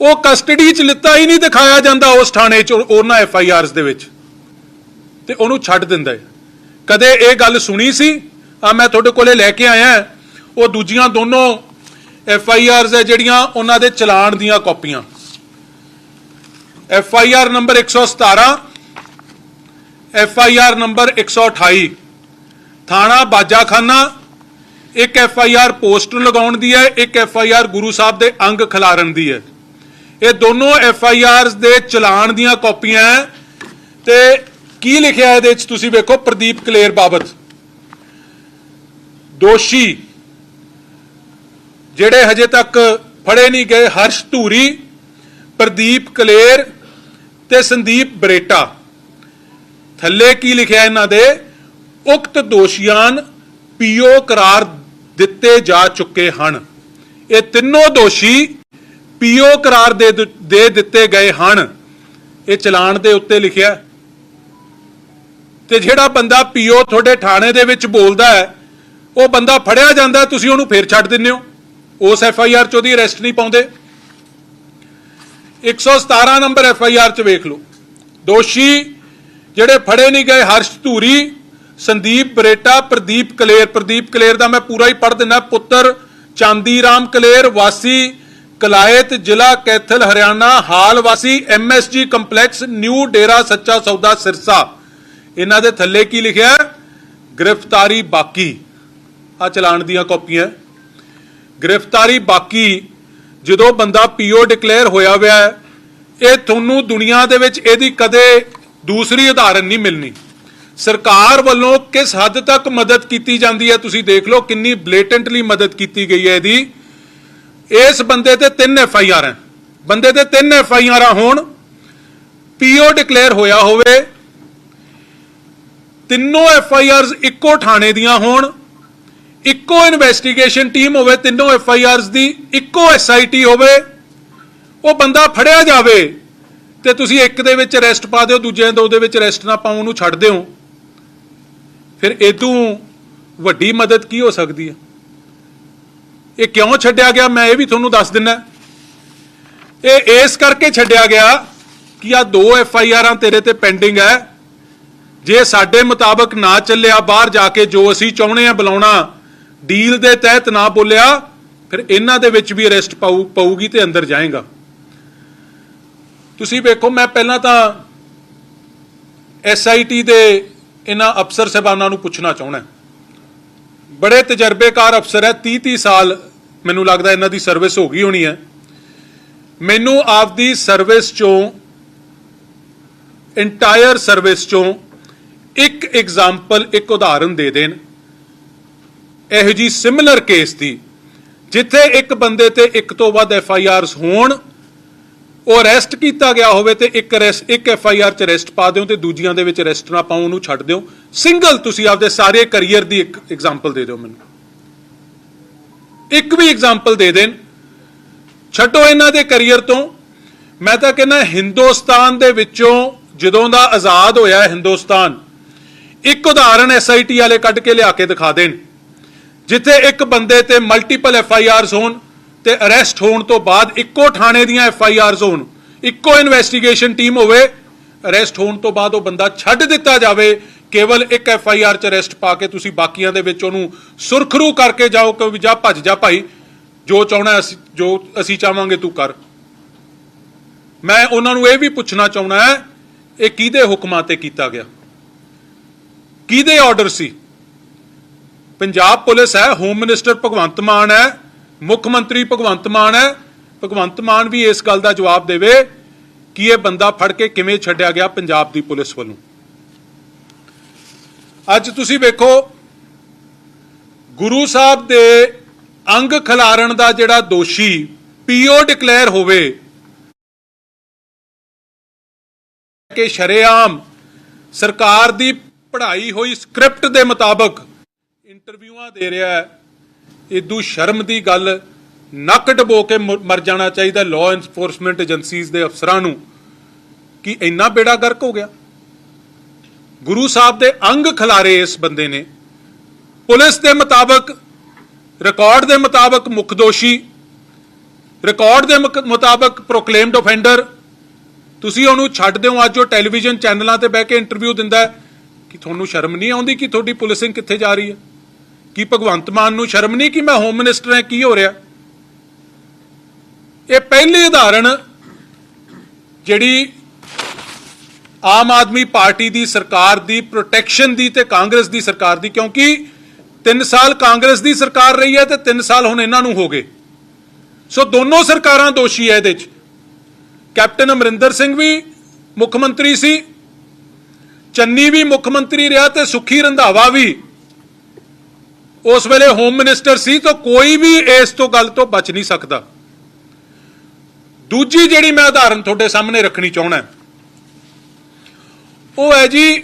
ਉਹ ਕਸਟਡੀ 'ਚ ਲਿੱਤਾ ਹੀ ਨਹੀਂ ਦਿਖਾਇਆ ਜਾਂਦਾ ਉਸ ਥਾਣੇ 'ਚ ਉਹਨਾਂ ਐਫ ਆਈ ਆਰਸ ਦੇ ਵਿੱਚ। ਤੇ ਉਹਨੂੰ ਛੱਡ ਦਿੰਦਾ ਹੈ। ਕਦੇ ਇਹ ਗੱਲ ਸੁਣੀ ਸੀ? ਆ ਮੈਂ ਤੁਹਾਡੇ ਕੋਲੇ ਲੈ ਕੇ ਆਇਆ ਉਹ ਦੂਜੀਆਂ ਦੋਨੋਂ ਐਫ ਆਈ ਆਰਸ ਹੈ ਜਿਹੜੀਆਂ ਉਹਨਾਂ ਦੇ ਚਲਾਨ ਦੀਆਂ ਕਾਪੀਆਂ। F I R number 117 F I R number 128 ਥਾਣਾ ਬਾਜਾਖਾਨਾ, ਇੱਕ ਐਫ ਆਈ ਆਰ ਪੋਸਟਰ ਲਗਾਉਣ ਦੀ ਹੈ, ਇੱਕ F I R Guru Sahib ਦੇ ਅੰਗ ਖਿਲਾਰਨ ਦੀ ਹੈ। ਇਹ ਦੋਨੋਂ ਐਫ ਆਈ ਆਰਸ ਦੇ ਚਲਾਨ ਦੀਆਂ ਕਾਪੀਆਂ ਤੇ ਕੀ ਲਿਖਿਆ ਇਹਦੇ ਵਿੱਚ ਤੁਸੀਂ ਵੇਖੋ, ਪ੍ਰਦੀਪ ਕਲੇਰ ਬਾਬਤ। ਦੋਸ਼ੀ, ਜਿਹੜੇ ਹਜੇ ਤੱਕ ਫੜੇ ਨਹੀਂ ਗਏ, ਹਰਸ਼ ਧੂਰੀ, ਪ੍ਰਦੀਪ ਕਲੇਰ ਤੇ ਸੰਦੀਪ ਬਰੇਟਾ। ਥੱਲੇ ਕੀ ਲਿਖਿਆ ਇਹਨਾਂ ਦੇ? ਉਕਤ ਦੋਸ਼ੀਆਂ ਪੀਓ ਕਰਾਰ ਦਿੱਤੇ ਜਾ ਚੁੱਕੇ ਹਨ। ਇਹ ਤਿੰਨੋਂ ਦੋਸ਼ੀ ਪੀਓ ਕਰਾਰ ਦੇ ਦੇ ਦਿੱਤੇ ਗਏ ਹਨ। ਇਹ ਚਲਾਨ ਦੇ ਉੱਤੇ ਲਿਖਿਆ ਤੇ ਜਿਹੜਾ ਬੰਦਾ ਪੀਓ ਤੁਹਾਡੇ ਥਾਣੇ ਦੇ ਵਿੱਚ ਬੋਲਦਾ ਹੈ, ਉਹ ਬੰਦਾ ਫੜਿਆ ਜਾਂਦਾ, ਤੁਸੀਂ ਉਹਨੂੰ ਫੇਰ ਛੱਡ ਦਿੰਦੇ ਹੋ। ਉਸ ਐਫ ਆਈ ਆਰ ਚ ਉਹਦੀ ਅਰੈਸਟ ਨਹੀਂ ਪਾਉਂਦੇ। 117 ਨੰਬਰ ਐਫ ਆਈ ਆਰ ਚ ਵੇਖ ਲਓ। ਦੋਸ਼ੀ ਜਿਹੜੇ ਫੜੇ ਨਹੀਂ ਗਏ, ਹਰਸ਼ ਧੂਰੀ, ਸੰਦੀਪ ਬਰੇਟਾ, ਪ੍ਰਦੀਪ ਕਲੇਰ। ਪ੍ਰਦੀਪ ਕਲੇਰ ਦਾ ਮੈਂ ਪੂਰਾ ਹੀ ਪੜ੍ਹ ਦਿੰਦਾ, ਪੁੱਤਰ ਚਾਂਦੀ ਰਾਮ ਕਲੇਰ, ਵਾਸੀ ਕਲਾਇਤ ਜ਼ਿਲ੍ਹਾ ਕੈਥਲ, ਹਰਿਆਣਾ, ਹਾਲ ਵਾਸੀ MSG complex, new Dera Sacha Sauda Sirsa. ਇਹਨਾਂ ਦੇ ਥੱਲੇ ਕੀ ਲਿਖਿਆ ਗ੍ਰਿਫਤਾਰੀ ਬਾਕੀ। ਆ ਚਲਾਨ ਦੀਆਂ ਕਾਪੀਆਂ। ਗ੍ਰਿਫਤਾਰੀ ਬਾਕੀ। ਜਦੋਂ ਬੰਦਾ ਪੀਓ ਡਿਕਲੇਅਰ ਹੋਇਆ ਹੋਇਆ ਇਹ ਤੁਹਾਨੂੰ ਦੁਨੀਆ ਦੇ ਵਿੱਚ ਇਹਦੀ ਕਦੇ ਦੂਸਰੀ ਉਦਾਹਰਨ ਨਹੀਂ ਮਿਲਣੀ। ਸਰਕਾਰ ਵੱਲੋਂ ਕਿਸ ਹੱਦ ਤੱਕ ਮਦਦ ਕੀਤੀ ਜਾਂਦੀ ਹੈ? ਤੁਸੀਂ ਦੇਖ ਲਓ ਕਿੰਨੀ ਬਲੇਟੈਂਟਲੀ ਮਦਦ ਕੀਤੀ ਗਈ ਹੈ ਇਹਦੀ। ਇਸ ਬੰਦੇ ਤੇ ਤਿੰਨ ਐਫ ਆਈ ਆਰ ਹੈ। ਬੰਦੇ ਤੇ ਤਿੰਨ ਐਫ ਆਈ ਆਰਾਂ ਹੋਣ ਪੀਓ ਡਿਕਲੇਅਰ ਹੋਇਆ ਹੋਵੇ, ਤਿੰਨੋਂ ਐਫ ਆਈ ਆਰਸ ਇੱਕੋ ਥਾਣੇ ਦੀਆਂ ਹੋਣ, ਇੱਕੋ ਇਨਵੈਸਟੀਗੇਸ਼ਨ ਟੀਮ ਹੋਵੇ, ਤਿੰਨੋਂ ਐਫ ਆਈ ਆਰਸ ਦੀ ਇੱਕੋ ਐਸ ਆਈ ਟੀ ਹੋਵੇ, ਉਹ ਬੰਦਾ ਫੜਿਆ ਜਾਵੇ ਤੇ ਤੁਸੀਂ ਇੱਕ ਦੇ ਵਿੱਚ ਅਰੈਸਟ ਪਾ ਦਿਓ ਦੂਜੇ ਦੋ ਦੇ ਵਿੱਚ ਅਰੈਸਟ ਨਾ ਪਾਓ ਉਹਨੂੰ ਛੱਡ ਦਿਓ। ਫਿਰ ਇਦੋਂ ਵੱਡੀ ਮਦਦ ਕੀ ਹੋ ਸਕਦੀ ਹੈ? ਇਹ ਕਿਉਂ ਛੱਡਿਆ ਗਿਆ? ਮੈਂ ਇਹ ਵੀ ਤੁਹਾਨੂੰ ਦੱਸ ਦਿੰਨਾ। ਇਹ ਇਸ ਕਰਕੇ ਛੱਡਿਆ ਗਿਆ ਕਿ ਆ ਦੋ ਐਫ ਆਈ ਆਰਾਂ ਤੇਰੇ ਤੇ ਪੈਂਡਿੰਗ ਹੈ। ਜੇ ਸਾਡੇ ਮੁਤਾਬਕ ਨਾ ਚੱਲਿਆ, ਬਾਹਰ ਜਾ ਕੇ ਜੋ ਅਸੀਂ ਚਾਹੁੰਦੇ ਆ ਬੁਲਾਉਣਾ, ਡੀਲ ਦੇ ਤਹਿਤ ਨਾ ਬੋਲਿਆ, ਫਿਰ ਇਹਨਾਂ ਦੇ ਵਿੱਚ ਵੀ ਅਰੈਸਟ ਪਾਊ, ਪਊਗੀ ਤੇ ਅੰਦਰ ਜਾਏਗਾ। ਤੁਸੀਂ ਵੇਖੋ, ਮੈਂ ਪਹਿਲਾਂ ਤਾਂ ਐਸਆਈਟੀ ਦੇ ਇਹਨਾਂ ਅਫਸਰ ਸਾਹਿਬਾਨਾਂ ਨੂੰ ਪੁੱਛਣਾ ਚਾਹੁੰਦਾ। ਬੜੇ ਤਜਰਬੇਕਾਰ ਅਫਸਰ ਹੈ 30 30 ਸਾਲ ਮੈਨੂੰ ਲੱਗਦਾ ਇਹਨਾਂ ਦੀ ਸਰਵਿਸ ਹੋ ਗਈ ਹੋਣੀ ਹੈ। ਮੈਨੂੰ ਆਪਦੀ ਸਰਵਿਸ ਚੋਂ ਇੰਟਾਇਰ ਸਰਵਿਸ ਚੋਂ ਇੱਕ ਐਗਜ਼ਾਮਪਲ ਇੱਕ ਉਦਾਹਰਨ ਦੇ ਦੇਣ। ਇਹੋ ਜੀ ਸਿਮਿਲਰ ਕੇਸ ਦੀ, ਜਿੱਥੇ ਇੱਕ ਬੰਦੇ ਤੇ ਇੱਕ ਤੋਂ ਵੱਧ ਐਫ ਆਈ ਆਰਸ ਹੋਣ, ਉਹ ਅਰੈਸਟ ਕੀਤਾ ਗਿਆ ਹੋਵੇ ਤੇ ਇੱਕ ਅਰੈਸਟ ਇੱਕ ਐਫ ਆਈ ਆਰ ਚ ਅਰੈਸਟ ਪਾ ਦਿਓ ਤੇ ਦੂਜੀਆਂ ਦੇ ਵਿੱਚ ਅਰੈਸਟ ਨਾ ਪਾਓ ਉਹਨੂੰ ਛੱਡ ਦਿਓ। ਸਿੰਗਲ ਤੁਸੀਂ ਆਪਦੇ ਸਾਰੇ ਕੈਰੀਅਰ ਦੀ ਇੱਕ ਐਗਜ਼ਾਮਪਲ ਦੇ ਦਿਓ ਮੈਨੂੰ। ਇੱਕ ਵੀ ਐਗਜ਼ਾਮਪਲ ਦੇ ਦੇਣ। ਛੱਡੋ ਇਹਨਾਂ ਦੇ ਕੈਰੀਅਰ ਤੋਂ। ਮੈਂ ਤਾਂ ਕਹਿੰਦਾ ਹਿੰਦੁਸਤਾਨ ਦੇ ਵਿੱਚੋਂ ਜਦੋਂ ਦਾ ਆਜ਼ਾਦ ਹੋਇਆ ਹਿੰਦੁਸਤਾਨ, ਇੱਕ ਉਦਾਹਰਣ ਐਸਆਈਟੀ ਵਾਲੇ ਕੱਢ ਕੇ ਲਿਆ ਕੇ ਦਿਖਾ ਦੇਣ। ਜਿੱਥੇ ਇੱਕ ਬੰਦੇ ਤੇ ਮਲਟੀਪਲ ਐਫ ਆਈ ਆਰਸ ਹੋਣ ਤੇ ਅਰੈਸਟ ਹੋਣ ਤੋਂ ਬਾਅਦ ਇੱਕੋ ਥਾਣੇ ਦੀਆਂ ਐਫ ਆਈ ਆਰਸ ਹੋਣ, ਇੱਕੋ ਇਨਵੈਸਟੀਗੇਸ਼ਨ ਟੀਮ ਹੋਵੇ ਅਰੈਸਟ ਹੋਣ ਤੋਂ ਬਾਅਦ ਉਹ ਬੰਦਾ ਛੱਡ ਦਿੱਤਾ ਜਾਵੇ ਕੇਵਲ ਇੱਕ ਐਫ ਆਈ ਆਰ ਚ ਅਰੈਸਟ ਪਾ ਕੇ ਤੁਸੀਂ ਬਾਕੀਆਂ ਦੇ ਵਿੱਚ ਉਹਨੂੰ ਸੁਰਖਰੂ ਕਰਕੇ ਜਾਓ ਕਿ ਵੀ ਜਾ ਭੱਜ ਜਾ ਭਾਈ, ਜੋ ਚਾਹਣਾ ਅਸੀਂ, ਜੋ ਅਸੀਂ ਚਾਹਾਂਗੇ ਤੂੰ ਕਰ। ਮੈਂ ਉਹਨਾਂ ਨੂੰ ਇਹ ਵੀ ਪੁੱਛਣਾ ਚਾਹੁੰਦਾ ਹੈ, ਇਹ ਕਿਹਦੇ ਹੁਕਮਾਂ ਤੇ ਕੀਤਾ ਗਿਆ? ਕਿਹਦੇ ਆਰਡਰ ਸੀ? ਪੰਜਾਬ ਪੁਲਿਸ ਹੈ ਹੋਮ ਮਿਨਿਸਟਰ ਭਗਵੰਤ ਮਾਨ ਹੈ, ਮੁੱਖ ਮੰਤਰੀ ਭਗਵੰਤ ਮਾਨ ਹੈ। ਭਗਵੰਤ ਮਾਨ ਵੀ ਇਸ ਗੱਲ ਦਾ ਜਵਾਬ ਦੇਵੇ ਕਿ ਇਹ ਬੰਦਾ ਫੜ ਕੇ ਕਿਵੇਂ ਛੱਡਿਆ ਗਿਆ ਪੰਜਾਬ ਦੀ ਪੁਲਿਸ ਵੱਲੋਂ। ਅੱਜ ਤੁਸੀਂ ਵੇਖੋ, ਗੁਰੂ ਸਾਹਿਬ ਦੇ ਅੰਗ ਖਿਲਾਰਨ ਦਾ ਜਿਹੜਾ ਦੋਸ਼ੀ ਪੀਓ ਡਿਕਲੇਅਰ ਹੋਵੇ, ਕਿ ਸ਼ਰੇਆਮ ਸਰਕਾਰ ਦੀ ਪੜ੍ਹਾਈ ਹੋਈ ਸਕ੍ਰਿਪਟ ਦੇ ਮੁਤਾਬਕ ਇੰਟਰਵਿਊਆਂ ਦੇ ਰਿਹਾ ਹੈ ਇਦੂ ਸ਼ਰਮ ਦੀ ਗੱਲ ਨੱਕ ਡਬੋ ਕੇ ਮਰ ਜਾਣਾ ਚਾਹੀਦਾ ਲਾਅ ਐਨਫੋਰਸਮੈਂਟ ਏਜੰਸੀਜ਼ ਦੇ ਅਫਸਰਾਂ ਨੂੰ, ਕਿ ਇੰਨਾ ਬੇੜਾ ਗਰਕ ਹੋ ਗਿਆ। ਗੁਰੂ ਸਾਹਿਬ ਦੇ ਅੰਗ ਖਿਲਾਰੇ ਇਸ ਬੰਦੇ ਨੇ। ਪੁਲਿਸ ਦੇ ਮੁਤਾਬਕ ਰਿਕਾਰਡ ਦੇ ਮੁਤਾਬਕ ਮੁੱਖ ਦੋਸ਼ੀ ਰਿਕਾਰਡ ਦੇ ਮੁਤਾਬਕ ਪ੍ਰੋਕਲੇਮਡ ਆਫੈਂਡਰ ਤੁਸੀਂ ਉਹਨੂੰ ਛੱਡ ਦਿਓ, ਅੱਜ ਉਹ ਟੈਲੀਵਿਜ਼ਨ ਚੈਨਲਾਂ ਤੇ ਬਹਿ ਕੇ ਇੰਟਰਵਿਊ ਦਿੰਦਾ ਕਿ ਤੁਹਾਨੂੰ ਸ਼ਰਮ ਨਹੀਂ ਆਉਂਦੀ ਕਿ ਤੁਹਾਡੀ ਪੁਲਿਸਿੰਗ ਕਿੱਥੇ ਜਾ ਰਹੀ ਹੈ? ਕੀ ਭਗਵੰਤ ਮਾਨ ਨੂੰ ਸ਼ਰਮ ਨਹੀਂ ਕਿ ਮੈਂ ਹੋਮ ਮਿਨਿਸਟਰ ਹਾਂ, ਕੀ ਹੋ ਰਿਹਾ? ਇਹ ਪਹਿਲੀ ਉਦਾਹਰਣ ਜਿਹੜੀ ਆਮ ਆਦਮੀ ਪਾਰਟੀ ਦੀ ਸਰਕਾਰ ਦੀ ਪ੍ਰੋਟੈਕਸ਼ਨ ਦੀ ਤੇ ਕਾਂਗਰਸ ਦੀ ਸਰਕਾਰ ਦੀ, ਕਿਉਂਕਿ 3 ਸਾਲ ਕਾਂਗਰਸ ਦੀ ਸਰਕਾਰ ਰਹੀ ਹੈ ਤੇ 3 ਸਾਲ ਹੁਣ ਇਹਨਾਂ ਨੂੰ ਹੋ ਗਏ। ਸੋ ਦੋਨੋਂ ਸਰਕਾਰਾਂ ਦੋਸ਼ੀ ਹੈ ਇਹਦੇ 'ਚ। ਕੈਪਟਨ ਅਮਰਿੰਦਰ ਸਿੰਘ ਵੀ ਮੁੱਖ ਮੰਤਰੀ ਸੀ, ਚੰਨੀ ਵੀ ਮੁੱਖ ਮੰਤਰੀ ਰਿਹਾ ਤੇ ਸੁਖੀ ਰੰਧਾਵਾ ਵੀ। ਉਸ ਵੇਲੇ ਹੋਮ ਮਿਨਿਸਟਰ ਸੀ ਤਾਂ ਕੋਈ ਵੀ ਇਸ ਤੋਂ ਗੱਲ ਤੋਂ ਬਚ ਨਹੀਂ ਸਕਦਾ। ਦੂਜੀ ਜਿਹੜੀ ਮੈਂ ਉਦਾਹਰਨ ਤੁਹਾਡੇ ਸਾਹਮਣੇ ਰੱਖਣੀ ਚਾਹਣਾ ਉਹ ਹੈ ਜੀ,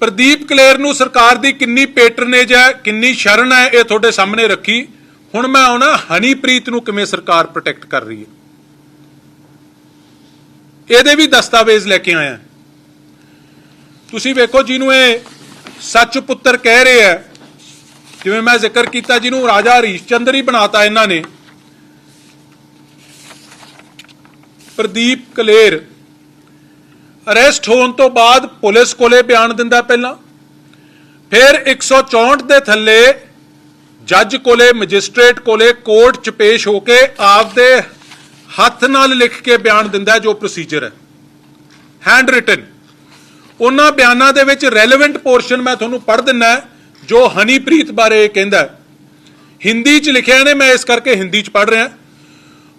ਪ੍ਰਦੀਪ ਕਲੇਰ ਨੂੰ ਸਰਕਾਰ ਦੀ ਕਿੰਨੀ ਪੈਟਰਨੇਜ ਹੈ, ਕਿੰਨੀ ਸ਼ਰਨ ਹੈ, ਇਹ ਤੁਹਾਡੇ ਸਾਹਮਣੇ ਰੱਖੀ। ਹੁਣ ਮੈਂ ਆਉਣਾ ਹਨੀਪ੍ਰੀਤ ਨੂੰ ਕਿਵੇਂ ਸਰਕਾਰ ਪ੍ਰੋਟੈਕਟ ਕਰ ਰਹੀ ਹੈ? ਇਹਦੇ ਵੀ ਦਸਤਾਵੇਜ਼ ਲੈ ਕੇ ਆਇਆ। ਤੁਸੀਂ ਵੇਖੋ ਜਿਹਨੂੰ ਇਹ ਸੱਚ ਪੁੱਤਰ ਕਹਿ ਰਹੇ ਹੈ। ਜਿਵੇਂ ਮੈਂ ਜ਼ਿਕਰ ਕੀਤਾ, ਜਿਹਨੂੰ ਰਾਜਾ ਹਰੀਸ਼ ਚੰਦਰ ਹੀ ਬਣਾਤਾ ਇਹਨਾਂ ਨੇ। ਪ੍ਰਦੀਪ ਕਲੇਰ ਅਰੈਸਟ ਹੋਣ ਤੋਂ ਬਾਅਦ ਪੁਲਿਸ ਕੋਲੇ ਬਿਆਨ ਦਿੰਦਾ ਪਹਿਲਾਂ ਫਿਰ 164 ਦੇ ਥੱਲੇ ਜੱਜ ਕੋਲੇ ਮੈਜਿਸਟ੍ਰੇਟ ਕੋਲੇ ਕੋਰਟ 'ਚ ਪੇਸ਼ ਹੋ ਕੇ ਆਪਦੇ ਹੱਥ ਨਾਲ ਲਿਖ ਕੇ ਬਿਆਨ ਦਿੰਦਾ ਹੈ ਜੋ ਪ੍ਰੋਸੀਜਰ ਹੈ ਹੈਂਡ ਰਿਟਨ ਉਹਨਾਂ ਬਿਆਨਾਂ ਦੇ ਵਿੱਚ ਰੈਲੇਵੈਂਟ ਪੋਰਸ਼ਨ ਮੈਂ ਤੁਹਾਨੂੰ ਪੜ੍ਹ ਦਿੰਨਾ ਹੈ, ਜੋ ਹਨੀਪ੍ਰੀਤ ਬਾਰੇ ਇਹ ਕਹਿੰਦਾ ਹੈ। ਹਿੰਦੀ 'ਚ ਲਿਖਿਆ ਨੇ ਮੈਂ ਇਸ ਕਰਕੇ ਹਿੰਦੀ 'ਚ ਪੜ੍ਹ ਰਿਹਾ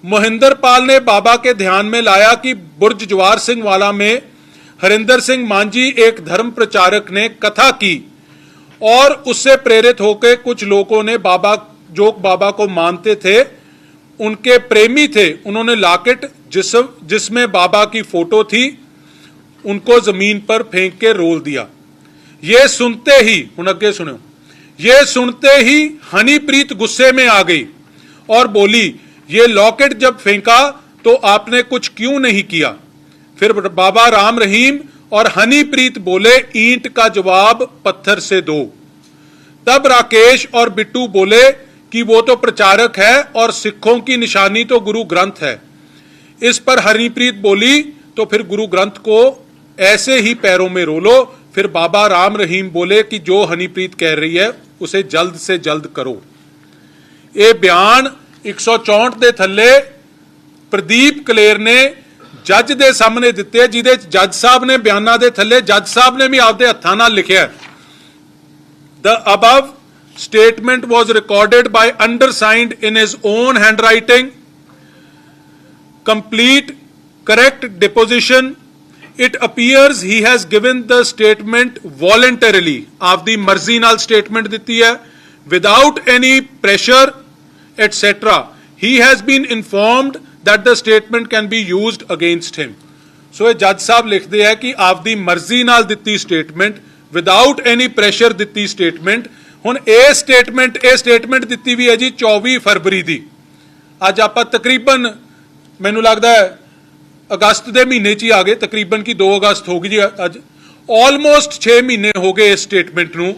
मोहिंदर पाल ने बाबा के ध्यान में लाया कि बुर्ज जवार सिंह वाला में हरिंदर सिंह मांझी एक धर्म प्रचारक ने कथा की और उससे प्रेरित होकर कुछ लोगों ने बाबा जो बाबा को मानते थे, उनके प्रेमी थे, उन्होंने लॉकेट जिस, जिसमें बाबा की फ़ोटो थी, उनको ज़मीन पर फेंक के रोल दिया। ये सुनते ही, हुन अगे सुनो, ये सुनते ही हनीप्रीत गुस्से में आ गई और बोली, ये लॉकेट जब फेंका तो आपने कुछ क्यों नहीं किया? फिर बाबा राम रहीम और हनीप्रीत बोले ईंट का जवाब पत्थर से दो तब राकेश और बिट्टू बोले कि वो तो प्रचारक है और सिखों की निशानी तो गुरु ग्रंथ है इस पर हरिप्रीत बोली तो फिर गुरु ग्रंथ को ऐसे ही पैरों में रोलो फिर बाबा राम रहीम बोले कि जो हनीप्रीत कह रही है उसे जल्द से जल्द करो ਇਹ ਬਿਆਨ 164 ਦੇ ਥੱਲੇ ਪ੍ਰਦੀਪ ਕਲੇਰ ਨੇ ਜੱਜ ਦੇ ਸਾਹਮਣੇ ਦਿੱਤੇ ਜਿਹਦੇ ਚ ਜੱਜ ਸਾਹਿਬ ਨੇ ਬਿਆਨਾਂ ਦੇ ਥੱਲੇ ਜੱਜ ਸਾਹਿਬ ਨੇ ਵੀ ਆਪਦੇ ਹੱਥਾਂ ਨਾਲ ਲਿਖਿਆ The above statement was recorded by undersigned in his own handwriting. Complete, correct deposition. It appears he has given the statement voluntarily. ਆਪਦੀ ਮਰਜ਼ੀ ਨਾਲ ਸਟੇਟਮੈਂਟ ਦਿੱਤੀ ਹੈ without any pressure etc. He has been informed that the statement can be used against him. ਸੋ ਇਹ ਜੱਜ ਸਾਹਿਬ ਲਿਖਦੇ ਆ ਕਿ ਆਪਦੀ ਮਰਜ਼ੀ ਨਾਲ ਦਿੱਤੀ ਸਟੇਟਮੈਂਟ ਵਿਦਆਊਟ ਐਨੀ ਪ੍ਰੈਸ਼ਰ ਦਿੱਤੀ ਸਟੇਟਮੈਂਟ ਹੁਣ ਇਹ ਸਟੇਟਮੈਂਟ ਇਹ ਸਟੇਟਮੈਂਟ ਦਿੱਤੀ ਵੀ ਹੈ ਜੀ 24 ਫਰਵਰੀ ਦੀ। ਅੱਜ ਆਪਾਂ ਤਕਰੀਬਨ, ਮੈਨੂੰ ਲੱਗਦਾ ਹੈ, ਅਗਸਤ ਦੇ ਮਹੀਨੇ 'ਚ ਹੀ ਆ ਗਏ, ਤਕਰੀਬਨ ਕਿ 2 ਅਗਸਤ ਹੋ ਗਈ ਜੀ ਅੱਜ। ਆਲਮੋਸਟ 6 ਮਹੀਨੇ ਹੋ ਗਏ ਇਸ ਸਟੇਟਮੈਂਟ ਨੂੰ।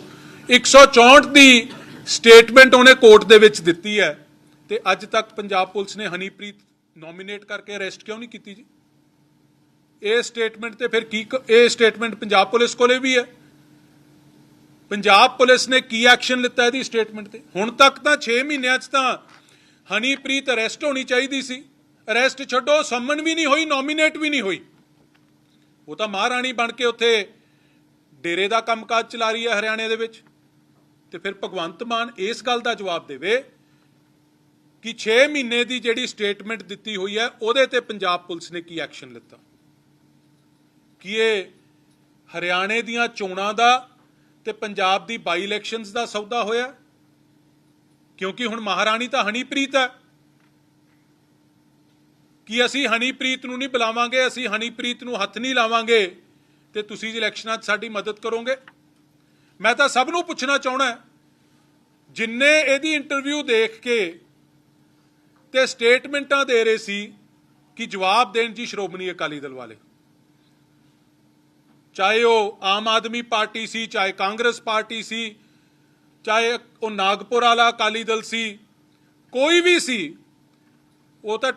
164 ਦੀ ਸਟੇਟਮੈਂਟ ਉਹਨੇ ਕੋਰਟ ਦੇ ਵਿੱਚ ਦਿੱਤੀ ਹੈ। ਤੇ ਅੱਜ ਤੱਕ ਪੰਜਾਬ ਪੁਲਿਸ ਨੇ ਹਨੀਪ੍ਰੀਤ ਨੋਮੀਨੇਟ ਕਰਕੇ ਅਰੈਸਟ ਕਿਉਂ ਨਹੀਂ ਕੀਤੀ ਜੀ? ਇਹ ਸਟੇਟਮੈਂਟ ਤੇ ਫਿਰ ਕੀ ਇਹ ਸਟੇਟਮੈਂਟ ਪੰਜਾਬ ਪੁਲਿਸ ਕੋਲੇ ਵੀ ਹੈ। ਪੰਜਾਬ ਪੁਲਿਸ ਨੇ ਕੀ ਐਕਸ਼ਨ ਲਿੱਤਾ ਇਹਦੀ ਸਟੇਟਮੈਂਟ ਤੇ? ਹੁਣ ਤੱਕ ਤਾਂ 6 ਮਹੀਨਿਆਂ 'ਚ ਤਾਂ ਹਨੀਪ੍ਰੀਤ ਅਰੈਸਟ ਹੋਣੀ ਚਾਹੀਦੀ ਸੀ। ਅਰੈਸਟ ਛੱਡੋ, ਸੰਮਨ ਵੀ ਨਹੀਂ ਹੋਈ ਨੋਮੀਨੇਟ ਵੀ ਨਹੀਂ ਹੋਈ। ਉਹ ਤਾਂ ਮਹਾਰਾਣੀ ਬਣ ਕੇ ਉੱਥੇ ਡੇਰੇ ਦਾ ਕੰਮਕਾਜ ਚਲਾ ਰਹੀ ਹੈ ਹਰਿਆਣੇ ਦੇ ਵਿੱਚ। ਤੇ ਫਿਰ ਭਗਵੰਤ ਮਾਨ ਇਸ ਗੱਲ ਦਾ ਜਵਾਬ ਦੇਵੇ ਕਿ 6 ਮਹੀਨੇ ਦੀ ਜਿਹੜੀ ਸਟੇਟਮੈਂਟ ਦਿੱਤੀ ਹੋਈ ਹੈ, ਉਹਦੇ ਤੇ ਪੰਜਾਬ ਪੁਲਿਸ ਨੇ ਕੀ ਐਕਸ਼ਨ ਲਿੱਤਾ? ਕਿ ਇਹ ਹਰਿਆਣੇ ਦੀਆਂ ਚੋਣਾਂ ਦਾ ਤੇ ਪੰਜਾਬ ਦੀ ਬਾਈ ਇਲੈਕਸ਼ਨਸ ਦਾ ਸੌਦਾ ਹੋਇਆ? ਕਿਉਂਕਿ ਹੁਣ ਮਹਾਰਾਣੀ ਤਾਂ ਹਨੀਪ੍ਰੀਤ ਹੈ। ਕਿ ਅਸੀਂ ਹਨੀਪ੍ਰੀਤ ਨੂੰ ਨਹੀਂ ਬੁਲਾਵਾਂਗੇ, ਅਸੀਂ ਹਨੀਪ੍ਰੀਤ ਨੂੰ ਹੱਥ ਨਹੀਂ ਲਾਵਾਂਗੇ, ਤੇ ਤੁਸੀਂ ਇਲੈਕਸ਼ਨਾਂ 'ਚ ਸਾਡੀ ਮਦਦ ਕਰੋਗੇ? ਮੈਂ ਤਾਂ ਸਭ ਨੂੰ ਪੁੱਛਣਾ ਚਾਹਣਾ ਜਿੰਨੇ ਇਹਦੀ ਇੰਟਰਵਿਊ ਦੇਖ ਕੇ ਤੇ ਸਟੇਟਮੈਂਟਾਂ ਦੇ ਰਹੇ ਸੀ ਕਿ ਜਵਾਬ ਦੇਣ ਜੀ ਸ਼੍ਰੋਮਣੀ ਅਕਾਲੀ ਦਲ ਵਾਲੇ। ਚਾਹੇ ਉਹ ਆਮ ਆਦਮੀ ਪਾਰਟੀ ਸੀ, ਚਾਹੇ ਕਾਂਗਰਸ ਪਾਰਟੀ ਸੀ, ਚਾਹੇ ਉਹ ਨਾਗਪੁਰ ਵਾਲਾ ਅਕਾਲੀ ਦਲ ਸੀ, ਕੋਈ ਵੀ ਸੀ, ਉਹ ਤਾਂ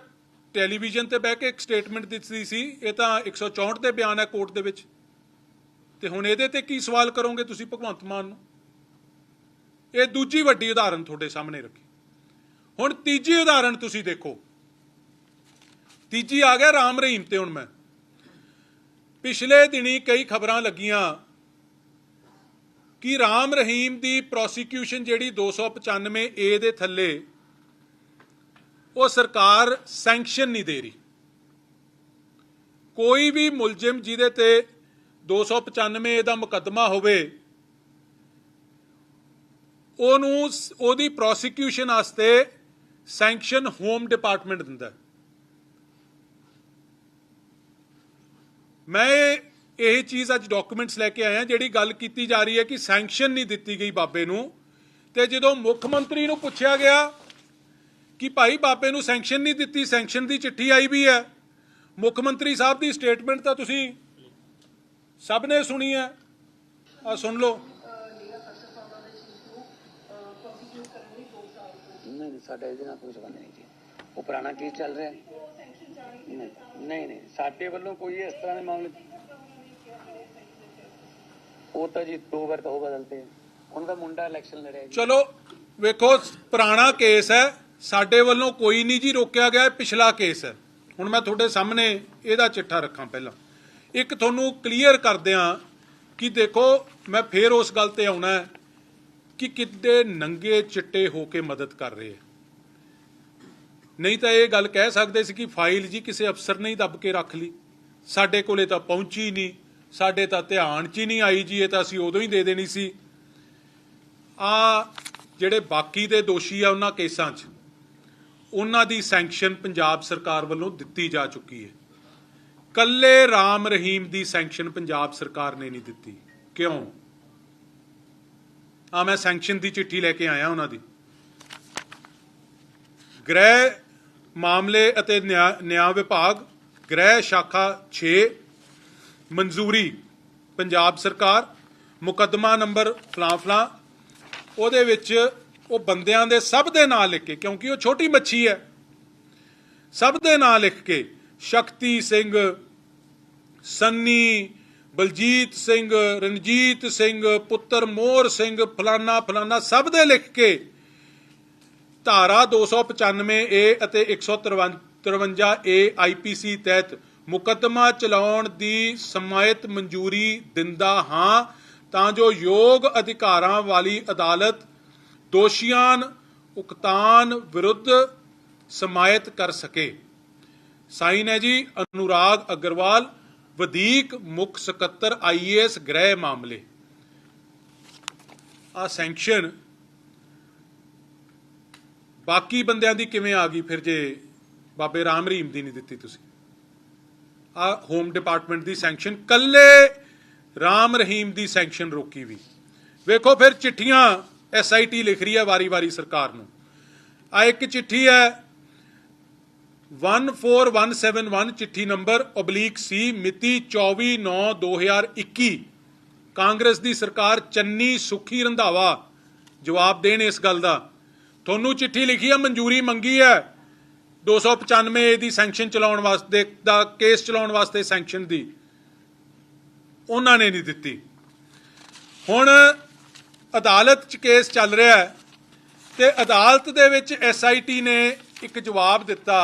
ਟੈਲੀਵਿਜ਼ਨ ਤੇ ਬਹਿ ਕੇ ਇੱਕ ਸਟੇਟਮੈਂਟ ਦਿੱਤੀ ਸੀ, ਇਹ ਤਾਂ 164 ਦੇ ਬਿਆਨ ਹੈ ਕੋਰਟ ਦੇ ਵਿੱਚ। ਤੇ ਹੁਣ ਇਹਦੇ ਤੇ ਕੀ ਸਵਾਲ ਕਰੋਗੇ ਤੁਸੀਂ ਭਗਵੰਤ ਮਾਨ ਨੂੰ? ਇਹ ਦੂਜੀ ਵੱਡੀ ਉਦਾਹਰਨ ਤੁਹਾਡੇ ਸਾਹਮਣੇ ਰੱਖੀ। ਹੁਣ ਤੀਜੀ ਉਦਾਹਰਨ ਤੁਸੀਂ ਦੇਖੋ। ਤੀਜੀ ਆ ਗਿਆ ਰਾਮ ਰਹੀਮ ਤੇ ਹੁਣ ਮੈਂ। ਪਿਛਲੇ ਦਿਨੀ ਕਈ ਖਬਰਾਂ ਲੱਗੀਆਂ ਕਿ ਰਾਮ ਰਹੀਮ ਦੀ ਪ੍ਰੋਸੀਕਿਊਸ਼ਨ ਜਿਹੜੀ 295 ਏ ਦੇ ਥੱਲੇ, ਉਹ ਸਰਕਾਰ ਸੈਂਕਸ਼ਨ ਨਹੀਂ ਦੇ ਰਹੀ। ਕੋਈ ਵੀ ਮੁਲਜ਼ਮ ਜਿਹਦੇ ਤੇ 295 ਦਾ ਮੁਕੱਦਮਾ ਹੋਵੇ, ਉਹਨੂੰ ਉਹਦੀ ਪ੍ਰੋਸੀਕਿਊਸ਼ਨ ਵਾਸਤੇ ਸੈਂਕਸ਼ਨ ਹੋਮ ਡਿਪਾਰਟਮੈਂਟ ਦਿੰਦਾ ਮੈਂ ਇਹ- ਇਹ ਚੀਜ਼ ਅੱਜ ਡਾਕੂਮੈਂਟਸ ਲੈ ਕੇ ਆਇਆ, ਜਿਹੜੀ ਗੱਲ ਕੀਤੀ ਜਾ ਰਹੀ ਹੈ ਕਿ ਸੈਂਕਸ਼ਨ ਨਹੀਂ ਦਿੱਤੀ ਗਈ ਬਾਬੇ ਨੂੰ। ਤੇ ਜਦੋਂ ਮੁੱਖ ਮੰਤਰੀ ਨੂੰ ਪੁੱਛਿਆ ਗਿਆ ਕਿ ਭਾਈ ਬਾਬੇ ਨੂੰ ਸੈਂਕਸ਼ਨ ਨਹੀਂ ਦਿੱਤੀ, ਸੈਂਕਸ਼ਨ ਦੀ ਚਿੱਠੀ ਆਈ ਵੀ ਹੈ, ਮੁੱਖ ਮੰਤਰੀ ਸਾਹਿਬ ਦੀ ਸਟੇਟਮੈਂਟ ਤਾਂ ਤੁਸੀਂ ਸਭ ਨੇ ਸੁਣੀ ਹੈ। ਆ ਸੁਣ ਲਓ ਨਹੀਂ ਨਹੀਂ ਸਾਡਾ ਇਹਦੇ ਨਾਲ ਕੋਈ ਸੰਬੰਧ ਨਹੀਂ ਜੀ। ਉਹ ਪੁਰਾਣਾ ਕੇਸ ਚੱਲ ਰਿਹਾ। ਨਹੀਂ ਨਹੀਂ ਨਹੀਂ ਸਾਡੇ ਵੱਲੋਂ ਕੋਈ ਇਸ ਤਰ੍ਹਾਂ ਦੇ ਮਾਮਲੇ ਉਹ ਤਾਂ ਜੀ ਦੋ ਵਾਰ ਤਾਂ ਉਹ ਬਦਲਤੇ ਉਹਨਾਂ ਦਾ ਮੁੰਡਾ ਇਲੈਕਸ਼ਨ ਲੜਿਆ ਚਲੋ, ਵੇਖੋ, ਪੁਰਾਣਾ ਕੇਸ ਹੈ। ਸਾਡੇ ਵੱਲੋਂ ਕੋਈ ਨਹੀਂ ਜੀ ਰੋਕਿਆ ਗਿਆ ਪਿਛਲਾ ਕੇਸ ਹੈ। ਹੁਣ ਮੈਂ ਤੁਹਾਡੇ ਸਾਹਮਣੇ ਇਹਦਾ ਚਿੱਠਾ ਰੱਖਾਂ ਪਹਿਲਾਂ। ਇੱਕ ਤੁਹਾਨੂੰ ਕਲੀਅਰ ਕਰਦਿਆਂ ਕਿ ਦੇਖੋ, ਮੈਂ ਫੇਰ ਉਸ ਗੱਲ ਤੇ ਆਉਣਾ ਕਿ ਕਿੱਡੇ ਨੰਗੇ ਚਿੱਟੇ ਹੋ ਕੇ ਮਦਦ ਕਰ ਰਹੇ ਨਹੀਂ ਤਾਂ ਇਹ ਗੱਲ ਕਹਿ ਸਕਦੇ ਸੀ ਕਿ ਫਾਈਲ ਜੀ ਕਿਸੇ ਅਫਸਰ ਨੇ ਹੀ ਦੱਬ ਕੇ ਰੱਖ ਲਈ। ਸਾਡੇ ਕੋਲੇ ਤਾਂ ਪਹੁੰਚੀ ਨਹੀਂ, ਸਾਡੇ ਤਾਂ ਧਿਆਨ 'ਚ ਹੀ ਨਹੀਂ ਆਈ ਜੀ, ਇਹ ਤਾਂ ਅਸੀਂ ਉਦੋਂ ਹੀ ਦੇ ਦੇਣੀ ਸੀ। ਆ ਜਿਹੜੇ ਬਾਕੀ ਦੇ ਦੋਸ਼ੀ ਆ ਉਹਨਾਂ ਕੇਸਾਂ 'ਚ, ਉਹਨਾਂ ਦੀ ਸੈਂਕਸ਼ਨ ਪੰਜਾਬ ਸਰਕਾਰ ਵੱਲੋਂ ਦਿੱਤੀ ਜਾ ਚੁੱਕੀ ਹੈ। ਕੱਲੇ ਰਾਮ ਰਹੀਮ ਦੀ ਸੈਂਕਸ਼ਨ ਪੰਜਾਬ ਸਰਕਾਰ ਨੇ ਨਹੀਂ ਦਿੱਤੀ। ਕਿਉਂ? ਆ ਮੈਂ ਸੈਂਕਸ਼ਨ ਦੀ ਚਿੱਠੀ ਲੈ ਕੇ ਆਇਆ ਉਹਨਾਂ ਦੀ। ਗ੍ਰਹਿ ਮਾਮਲੇ ਅਤੇ ਨਿਆਂ ਵਿਭਾਗ, ਗ੍ਰਹਿ ਸ਼ਾਖਾ 6 ਮਨਜ਼ੂਰੀ, ਪੰਜਾਬ ਸਰਕਾਰ, ਮੁਕੱਦਮਾ ਨੰਬਰ ਫਲਾਂ ਫਲਾਂ ਉਹਦੇ ਵਿੱਚ ਉਹ ਬੰਦਿਆਂ ਦੇ ਸਭ ਦੇ ਨਾਂ ਲਿਖ ਕੇ, ਕਿਉਂਕਿ ਉਹ ਛੋਟੀ ਮੱਛੀ ਹੈ, ਸਭ ਦੇ ਨਾਂ ਲਿਖ ਕੇ, ਸ਼ਕਤੀ ਸਿੰਘ, ਸੰਨੀ, ਬਲਜੀਤ ਸਿੰਘ, ਰਣਜੀਤ ਸਿੰਘ, ਪੁੱਤਰ ਮੋਹਰ ਸਿੰਘ, ਫਲਾਨਾ ਫਲਾਨਾ, ਸਭ ਦੇ ਲਿਖ ਕੇ ਧਾਰਾ 295 ਏ ਅਤੇ 153 ਏ ਆਈਪੀਸੀ ਤਹਿਤ ਮੁਕੱਦਮਾ ਚਲਾਉਣ ਦੀ ਸਮਾਇਤ ਮਨਜ਼ੂਰੀ ਦਿੰਦਾ ਹਾਂ, ਤਾਂ ਜੋ ਯੋਗ ਅਧਿਕਾਰਾਂ ਵਾਲੀ ਅਦਾਲਤ ਦੋਸ਼ੀਆਂ ਉਕਤਾਨ ਵਿਰੁੱਧ ਸਮਾਇਤ ਕਰ ਸਕੇ। ਸਾਈਨ ਹੈ ਜੀ, ਅਨੁਰਾਗ ਅਗਰਵਾਲ, ਵਧੀਕ ਮੁੱਖ ਸਕੱਤਰ ਆਈਏਐਸ ਗ੍ਰਹਿ ਮਾਮਲੇ। ਆ ਸੈਂਕਸ਼ਨ ਬਾਕੀ ਬੰਦਿਆਂ ਦੀ ਕਿਵੇਂ ਆ ਗਈ? ਫਿਰ ਜੇ ਬਾਬੇ ਰਾਮ ਰਹੀਮ ਦੀ ਨਹੀਂ ਦਿੱਤੀ ਤੁਸੀਂ। ਆ ਹੋਮ ਡਿਪਾਰਟਮੈਂਟ ਦੀ ਸੈਂਕਸ਼ਨ ਕੱਲੇ ਰਾਮ ਰਹੀਮ ਦੀ ਸੈਂਕਸ਼ਨ ਰੋਕੀ ਵੀ। ਵੇਖੋ ਫਿਰ ਚਿੱਠੀਆਂ ਐਸਆਈਟੀ ਲਿਖ ਰਹੀ ਹੈ ਵਾਰੀ-ਵਾਰੀ ਸਰਕਾਰ ਨੂੰ। ਆ ਇੱਕ ਚਿੱਠੀ ਹੈ 14171 ਚਿੱਠੀ ਨੰਬਰ ਓਬਲੀਕ ਸੀ ਮਿਤੀ 24/9/2021 ਕਾਂਗਰਸ ਦੀ ਸਰਕਾਰ ਚੰਨੀ ਸੁਖੀ ਰੰਧਾਵਾ ਜਵਾਬ ਦੇਣ ਇਸ ਗੱਲ ਦਾ। ਤੁਹਾਨੂੰ ਚਿੱਠੀ ਲਿਖੀ ਹੈ ਮਨਜ਼ੂਰੀ ਮੰਗੀ ਹੈ 295 ਏ ਦੀ ਸੈਂਕਸ਼ਨ ਚਲਾਉਣ ਵਾਸਤੇ, ਦਾ ਕੇਸ ਚਲਾਉਣ ਵਾਸਤੇ ਸੈਂਕਸ਼ਨ ਦੀ। ਉਹਨਾਂ ਨੇ ਨਹੀਂ ਦਿੱਤੀ। ਹੁਣ ਅਦਾਲਤ 'ਚ ਕੇਸ ਚੱਲ ਰਿਹਾ ਹੈ ਤੇ ਅਦਾਲਤ ਦੇ ਵਿੱਚ ਐਸਆਈਟੀ ਨੇ ਇੱਕ ਜਵਾਬ ਦਿੱਤਾ।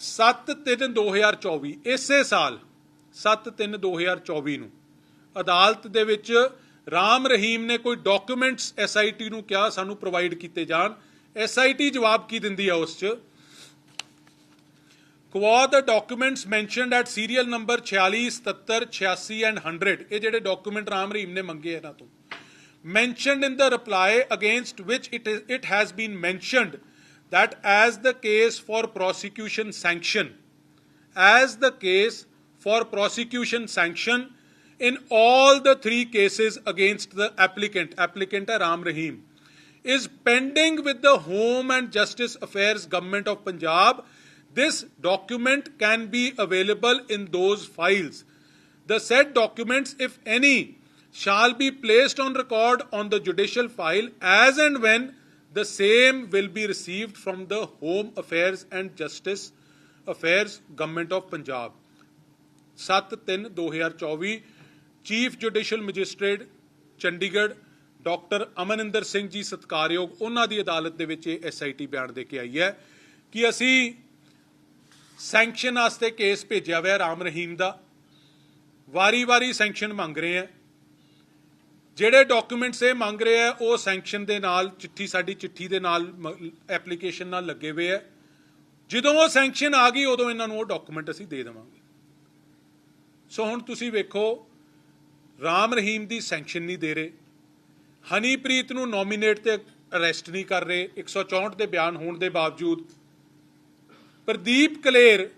7/3/2024 ਇਸੇ ਸਾਲ 7/3/2024 ਨੂੰ। ਅਦਾਲਤ ਦੇ ਵਿੱਚ ਰਾਮ ਰਹੀਮ ਨੇ ਕੋਈ ਡਾਕੂਮੈਂਟਸ ਐਸਆਈਟੀ ਨੂੰ ਕਿਹਾ ਸਾਨੂੰ ਪ੍ਰੋਵਾਈਡ ਕੀਤੇ ਜਾਣ ਐਸਆਈਟੀ ਜਵਾਬ ਕੀ ਦਿੰਦੀ ਆ ਉਸ 'ਚ ਕੁਆ ਦਾ documents mentioned at serial number 46 77 86 and 100 ਇਹ ਜਿਹੜੇ ਡਾਕੂਮੈਂਟ ਰਾਮ ਰਹੀਮ ਨੇ ਮੰਗੇ ਇਹਨਾਂ ਤੋਂ mentioned in the reply against which it it has been mentioned that as the case for prosecution sanction as the case for prosecution sanction in all the three cases against the applicant applicant Ram Rahim is pending with the home and justice affairs government of Punjab. This document can be available in those files. The said documents if any shall be placed on record on the judicial file as and when the same will be received from the home affairs and justice affairs government of punjab. 7/3/2024 chief judicial magistrate, Chandigarh, doctor Amninder Singh ji ਸਤਕਾਰਯੋਗ, ਉਹਨਾਂ ਦੀ ਅਦਾਲਤ ਦੇ ਵਿੱਚ ਇਹ SIT ਬਿਆਨ ਦੇ ਕੇ ਆਈ ਹੈ ਕਿ ਅਸੀਂ ਸੈਂਕਸ਼ਨ ਵਾਸਤੇ ਕੇਸ ਭੇਜਿਆ ਹੋਇਆ ਰਾਮ ਰਹੀਮ ਦਾ। ਵਾਰੀ-ਵਾਰੀ ਸੈਂਕਸ਼ਨ ਮੰਗ ਰਹੇ ਆ ਜਿਹੜੇ ਡਾਕੂਮੈਂਟਸ ਇਹ ਮੰਗ ਰਹੇ ਆ, ਉਹ ਸੈਂਕਸ਼ਨ ਦੇ ਨਾਲ, ਚਿੱਠੀ ਸਾਡੀ ਚਿੱਠੀ ਦੇ ਨਾਲ ਐਪਲੀਕੇਸ਼ਨ ਨਾਲ ਲੱਗੇ ਹੋਏ ਆ। ਜਦੋਂ ਉਹ ਸੈਂਕਸ਼ਨ ਆ ਗਈ, ਉਦੋਂ ਇਹਨਾਂ ਨੂੰ ਉਹ ਡਾਕੂਮੈਂਟ ਅਸੀਂ ਦੇ ਦੇਵਾਂਗੇ। ਸੋ ਹੁਣ ਤੁਸੀਂ ਵੇਖੋ ਰਾਮ ਰਹੀਮ ਦੀ ਸੈਂਕਸ਼ਨ ਨਹੀਂ ਦੇ ਰਹੇ। ਹਨੀਪ੍ਰੀਤ ਨੂੰ ਨੋਮੀਨੇਟ ਤੇ ਅਰੈਸਟ ਨਹੀਂ ਕਰ ਰਹੇ 164 ਦੇ ਬਿਆਨ ਹੋਣ ਦੇ ਬਾਵਜੂਦ। ਪ੍ਰਦੀਪ ਕਲੇਰ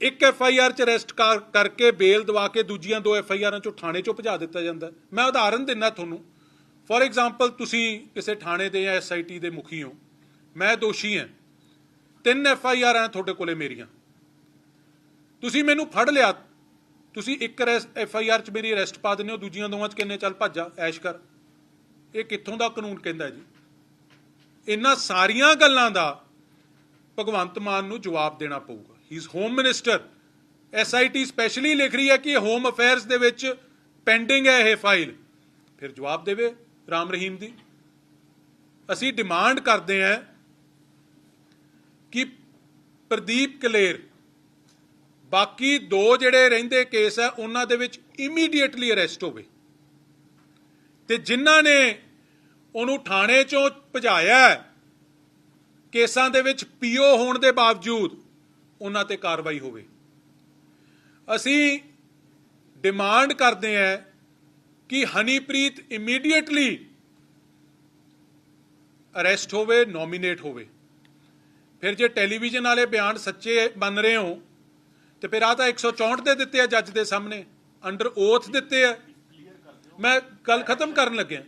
ਇੱਕ ਐਫ ਆਈ ਆਰ ਚ ਅਰੈਸਟ ਕਰਕੇ ਬੇਲ ਦਵਾ ਕੇ ਦੂਜੀਆਂ ਦੋ ਐਫ ਆਈ ਆਰਾਂ ਚੋਂ ਥਾਣੇ ਚੋਂ ਭਜਾ ਦਿੱਤਾ ਜਾਂਦਾ। ਮੈਂ ਉਦਾਹਰਨ ਦਿੰਦਾ ਤੁਹਾਨੂੰ। ਫੋਰ ਐਗਜ਼ਾਮਪਲ ਤੁਸੀਂ ਕਿਸੇ ਥਾਣੇ ਦੇ ਜਾਂ ਐਸ ਆਈ ਟੀ ਦੇ ਮੁਖੀ ਹੋ। ਮੈਂ ਦੋਸ਼ੀ ਹਾਂ। ਤਿੰਨ ਐਫ ਆਈ ਆਰ ਆ ਤੁਹਾਡੇ ਕੋਲੇ ਮੇਰੀਆਂ। ਤੁਸੀਂ ਮੈਨੂੰ ਫੜ ਲਿਆ। ਤੁਸੀਂ ਇੱਕ ਐਫ ਆਈ ਆਰ ਚ ਮੇਰੀ ਅਰੈਸਟ ਪਾ ਦਿੰਦੇ ਹੋ, ਦੂਜੀਆਂ ਦੋਵਾਂ ਚ ਕਹਿੰਦੇ ਚੱਲ ਭੱਜਾ ਐਸ਼ ਕਰ। ਇਹ ਕਿੱਥੋਂ ਦਾ ਕਾਨੂੰਨ ਕਹਿੰਦਾ ਜੀ? ਇਹਨਾਂ ਸਾਰੀਆਂ ਗੱਲਾਂ ਦਾ ਭਗਵੰਤ ਮਾਨ ਨੂੰ ਜਵਾਬ ਦੇਣਾ ਪਊਗਾ। He is home minister SIT specially ਲਿਖ ਰਹੀ ਹੈ ਕਿ ਹੋਮ ਅਫੇਅਰਸ ਦੇ ਵਿੱਚ ਪੈਂਡਿੰਗ ਹੈ ਇਹ ਫਾਈਲ ਫਿਰ ਜਵਾਬ ਦੇਵੇ ਰਾਮ ਰਹੀਮ ਦੀ। ਅਸੀਂ ਡਿਮਾਂਡ ਕਰਦੇ ਹਾਂ ਕਿ ਪ੍ਰਦੀਪ ਕਲੇਰ ਬਾਕੀ ਦੋ ਜਿਹੜੇ ਰਹਿੰਦੇ ਕੇਸ ਹੈ ਉਹਨਾਂ ਦੇ ਵਿੱਚ ਇਮੀਡੀਏਟਲੀ ਅਰੈਸਟ ਹੋਵੇ। ਤੇ ਜਿਨ੍ਹਾਂ ਨੇ ਉਹਨੂੰ ਥਾਣੇ ਚੋਂ ਭਜਾਇਆ ਕੇਸਾਂ ਦੇ ਵਿੱਚ ਪੀਓ ਹੋਣ ਦੇ ਬਾਵਜੂਦ ਉਹਨਾਂ ਤੇ ਕਾਰਵਾਈ ਹੋਵੇ। ਅਸੀਂ ਡਿਮਾਂਡ ਕਰਦੇ ਹਾਂ ਕਿ ਹਨੀਪ੍ਰੀਤ ਇਮੀਡੀਏਟਲੀ ਅਰੈਸਟ ਹੋਵੇ ਨੋਮੀਨੇਟ ਹੋਵੇ। ਫਿਰ ਜੇ ਟੈਲੀਵਿਜ਼ਨ ਵਾਲੇ ਬਿਆਨ ਸੱਚੇ ਬਣ ਰਹੇ ਹੋ ਤੇ ਫਿਰ ਆ ਤਾਂ 164 ਦੇ ਦਿੱਤੇ ਆ ਜੱਜ ਦੇ ਸਾਹਮਣੇ ਅੰਡਰ ਓਥ ਦਿੱਤੇ ਆ। ਮੈਂ ਗੱਲ ਖਤਮ ਕਰਨ ਲੱਗਿਆ।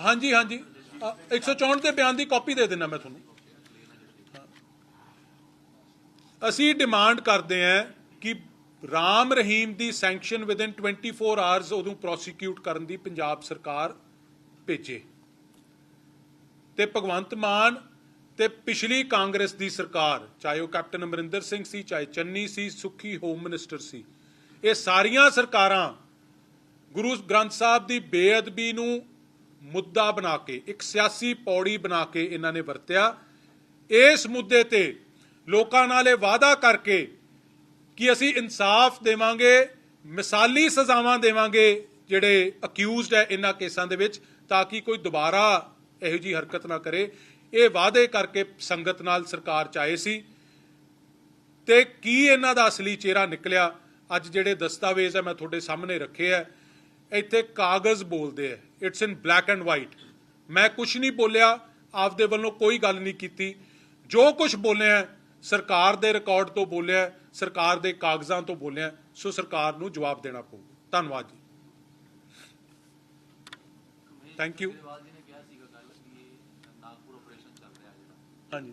ਹਾਂਜੀ ਹਾਂਜੀ। ਅ, 164 ਦੇ ਬਿਆਨ ਦੀ ਕਾਪੀ ਦੇ ਦੇਣਾ ਮੈਂ ਤੁਹਾਨੂੰ। ਅਸੀਂ ਡਿਮਾਂਡ ਕਰਦੇ ਹਾਂ ਕਿ ਰਾਮ ਰਹੀਮ ਦੀ ਸੈਂਕਸ਼ਨ ਵਿਦਿਨ 24 ਆਵਰਸ ਉਹਨੂੰ ਪ੍ਰੋਸੀਕਿਊਟ ਕਰਨ ਦੀ ਪੰਜਾਬ ਸਰਕਾਰ ਭੇਜੇ। ਤੇ ਭਗਵੰਤ ਮਾਨ ਤੇ ਪਿਛਲੀ ਕਾਂਗਰਸ ਦੀ ਸਰਕਾਰ, ਚਾਹੇ ਉਹ ਕੈਪਟਨ ਅਮਰਿੰਦਰ ਸਿੰਘ ਸੀ, ਚਾਹੇ ਚੰਨੀ ਸੀ, ਸੁੱਖੀ ਹੋਮ ਮਿਨਿਸਟਰ ਸੀ, ਇਹ ਸਾਰੀਆਂ ਸਰਕਾਰਾਂ ਗੁਰੂ ਗ੍ਰੰਥ ਸਾਹਿਬ ਦੀ ਬੇਅਦਬੀ ਨੂੰ ਮੁੱਦਾ ਬਣਾ ਕੇ, ਇੱਕ ਸਿਆਸੀ ਪੌੜੀ ਬਣਾ ਕੇ ਇਹਨਾਂ ਨੇ ਵਰਤਿਆ। ਇਸ ਮੁੱਦੇ ਤੇ ਲੋਕਾਂ ਨਾਲ ਇਹ ਵਾਅਦਾ ਕਰਕੇ ਕਿ ਅਸੀਂ ਇਨਸਾਫ ਦੇਵਾਂਗੇ, ਮਿਸਾਲੀ ਸਜ਼ਾਵਾਂ ਦੇਵਾਂਗੇ, ਜਿਹੜੇ ਅਕਿਊਜ਼ਡ ਹੈ ਇਹਨਾਂ ਕੇਸਾਂ ਦੇ ਵਿੱਚ, ਤਾਂ ਕਿ ਕੋਈ ਦੁਬਾਰਾ ਇਹੋ ਜੀ ਹਰਕਤ ਨਾ ਕਰੇ। ਇਹ ਵਾਅਦੇ ਕਰਕੇ ਸੰਗਤ ਨਾਲ ਸਰਕਾਰ ਚ ਆਏ ਸੀ। ਤੇ ਕੀ ਇਹਨਾਂ ਦਾ ਅਸਲੀ ਚਿਹਰਾ ਨਿਕਲਿਆ, ਅੱਜ ਜਿਹੜੇ ਦਸਤਾਵੇਜ਼ ਹੈ ਮੈਂ ਤੁਹਾਡੇ ਸਾਹਮਣੇ ਰੱਖੇ ਆ, ਇੱਥੇ ਕਾਗਜ਼ ਬੋਲਦੇ ਆ। It's in black and white ਮੈਂ ਕੁਝ ਨਹੀਂ ਬੋਲਿਆ, ਆਪਦੇ ਵੱਲੋਂ ਕੋਈ ਗੱਲ ਨਹੀਂ ਕੀਤੀ। ਜੋ ਕੁਝ ਬੋਲਿਆ, ਸਰਕਾਰ ਦੇ ਰਿਕਾਰਡ ਤੋਂ ਬੋਲਿਆ, ਸਰਕਾਰ ਦੇ ਕਾਗਜ਼ਾਂ ਤੋਂ ਬੋਲਿਆ, ਸੋ ਸਰਕਾਰ ਨੂੰ ਜਵਾਬ ਦੇਣਾ ਪਊਗਾ ਧੰਨਵਾਦ ਜੀ। ਥੈਂਕ ਯੂ ਕੇਜਰੀਵਾਲ ਜੀ ਨੇ ਕਿਹਾ ਸੀਗਾ ਕੱਲ ਕਿ ਇਹ ਨਾਗਪੁਰ ਆਪਰੇਸ਼ਨ ਚੱਲ ਰਿਹਾ ਜਿਹੜਾ ਹਾਂਜੀ।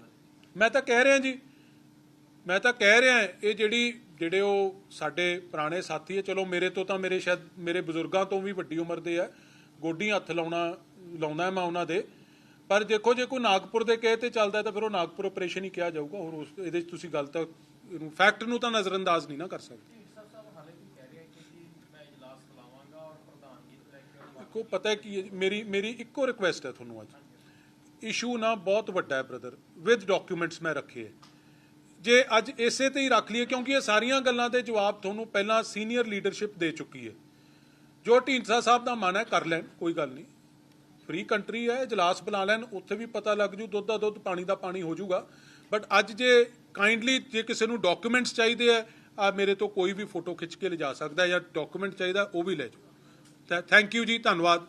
ਮੈਂ ਤਾਂ ਕਹਿ ਰਿਹਾ ਜੀ ਮੈਂ ਤਾਂ ਕਹਿ ਰਿਹਾ ਇਹ ਜਿਹੜੀ ਜਿਹੜੇ ਉਹ ਸਾਡੇ ਪੁਰਾਣੇ ਸਾਥੀ ਹੈ ਚਲੋ ਮੇਰੇ ਤੋਂ ਤਾਂ ਮੇਰੇ ਸ਼ਾਇਦ ਮੇਰੇ ਬਜ਼ੁਰਗਾਂ ਤੋਂ ਵੀ ਵੱਡੀ ਉਮਰ ਦੇ ਆ ਗੋਡੀ ਹੱਥ ਲਾਉਣਾ ਲਾਉਂਦਾ ਮੈਂ ਉਹਨਾਂ ਦੇ। ਪਰ ਦੇਖੋ ਜੇ ਕੋਈ ਨਾਗਪੁਰ ਦੇ ਕਹੇ ਤੇ ਚੱਲਦਾ ਤਾਂ ਫਿਰ ਉਹ ਨਾਗਪੁਰ ਆਪਰੇਸ਼ਨ ਹੀ ਕਿਹਾ ਜਾਊਗਾ ਹੋਰ ਉਸ ਇਹਦੇ 'ਚ ਤੁਸੀਂ ਗੱਲ ਤਾਂ ਇਹਨੂੰ ਫੈਕਟ ਨੂੰ ਤਾਂ ਨਜ਼ਰਅੰਦਾਜ਼ ਨਹੀਂ ਨਾ ਕਰ ਸਕਦੇ। ਦੇਖੋ ਪਤਾ ਹੈ ਕੀ ਮੇਰੀ ਮੇਰੀ ਇੱਕੋ ਰਿਕੁਐਸਟ ਹੈ ਤੁਹਾਨੂੰ ਅੱਜ। ਇਸ਼ੂ ਨਾ ਬਹੁਤ ਵੱਡਾ ਹੈ ਬ੍ਰਦਰ ਵਿਦ ਡਾਕੂਮੈਂਟਸ ਮੈਂ ਰੱਖੇ ਹੈ। ਜੇ ਅੱਜ ਇਸੇ ਤੇ ਹੀ ਰੱਖ ਲਈਏ, ਕਿਉਂਕਿ ਇਹ ਸਾਰੀਆਂ ਗੱਲਾਂ ਦੇ ਜਵਾਬ ਤੁਹਾਨੂੰ ਪਹਿਲਾਂ ਸੀਨੀਅਰ ਲੀਡਰਸ਼ਿਪ ਦੇ ਚੁੱਕੀ ਹੈ। ਜੋ ਢੀਂਡਸਾ ਸਾਹਿਬ ਦਾ ਮਨ ਹੈ, ਕਰ ਲੈਣ, ਕੋਈ ਗੱਲ ਨਹੀਂ। ਫ੍ਰੀ ਕੰਟਰੀ ਹੈ, ਇਜਲਾਸ ਬੁਲਾ ਲੈਣ, ਉੱਥੇ ਵੀ ਪਤਾ ਲੱਗ ਜੂ, ਦੁੱਧ ਦਾ ਦੁੱਧ, ਪਾਣੀ ਦਾ ਪਾਣੀ ਹੋ ਜਾਊਗਾ ਬਟ ਅੱਜ ਜੇ ਕਾਈਂਡਲੀ ਜੇ ਕਿਸੇ ਨੂੰ ਡਾਕੂਮੈਂਟਸ ਚਾਹੀਦੇ ਆ ਆ ਮੇਰੇ ਤੋਂ ਕੋਈ ਵੀ ਫੋਟੋ ਖਿੱਚ ਕੇ ਲਿਜਾ ਸਕਦਾ ਜਾਂ ਡਾਕੂਮੈਂਟ ਚਾਹੀਦਾ ਉਹ ਵੀ ਲੈ ਜਾਓ। ਥੈਂਕ ਯੂ ਜੀ, ਧੰਨਵਾਦ।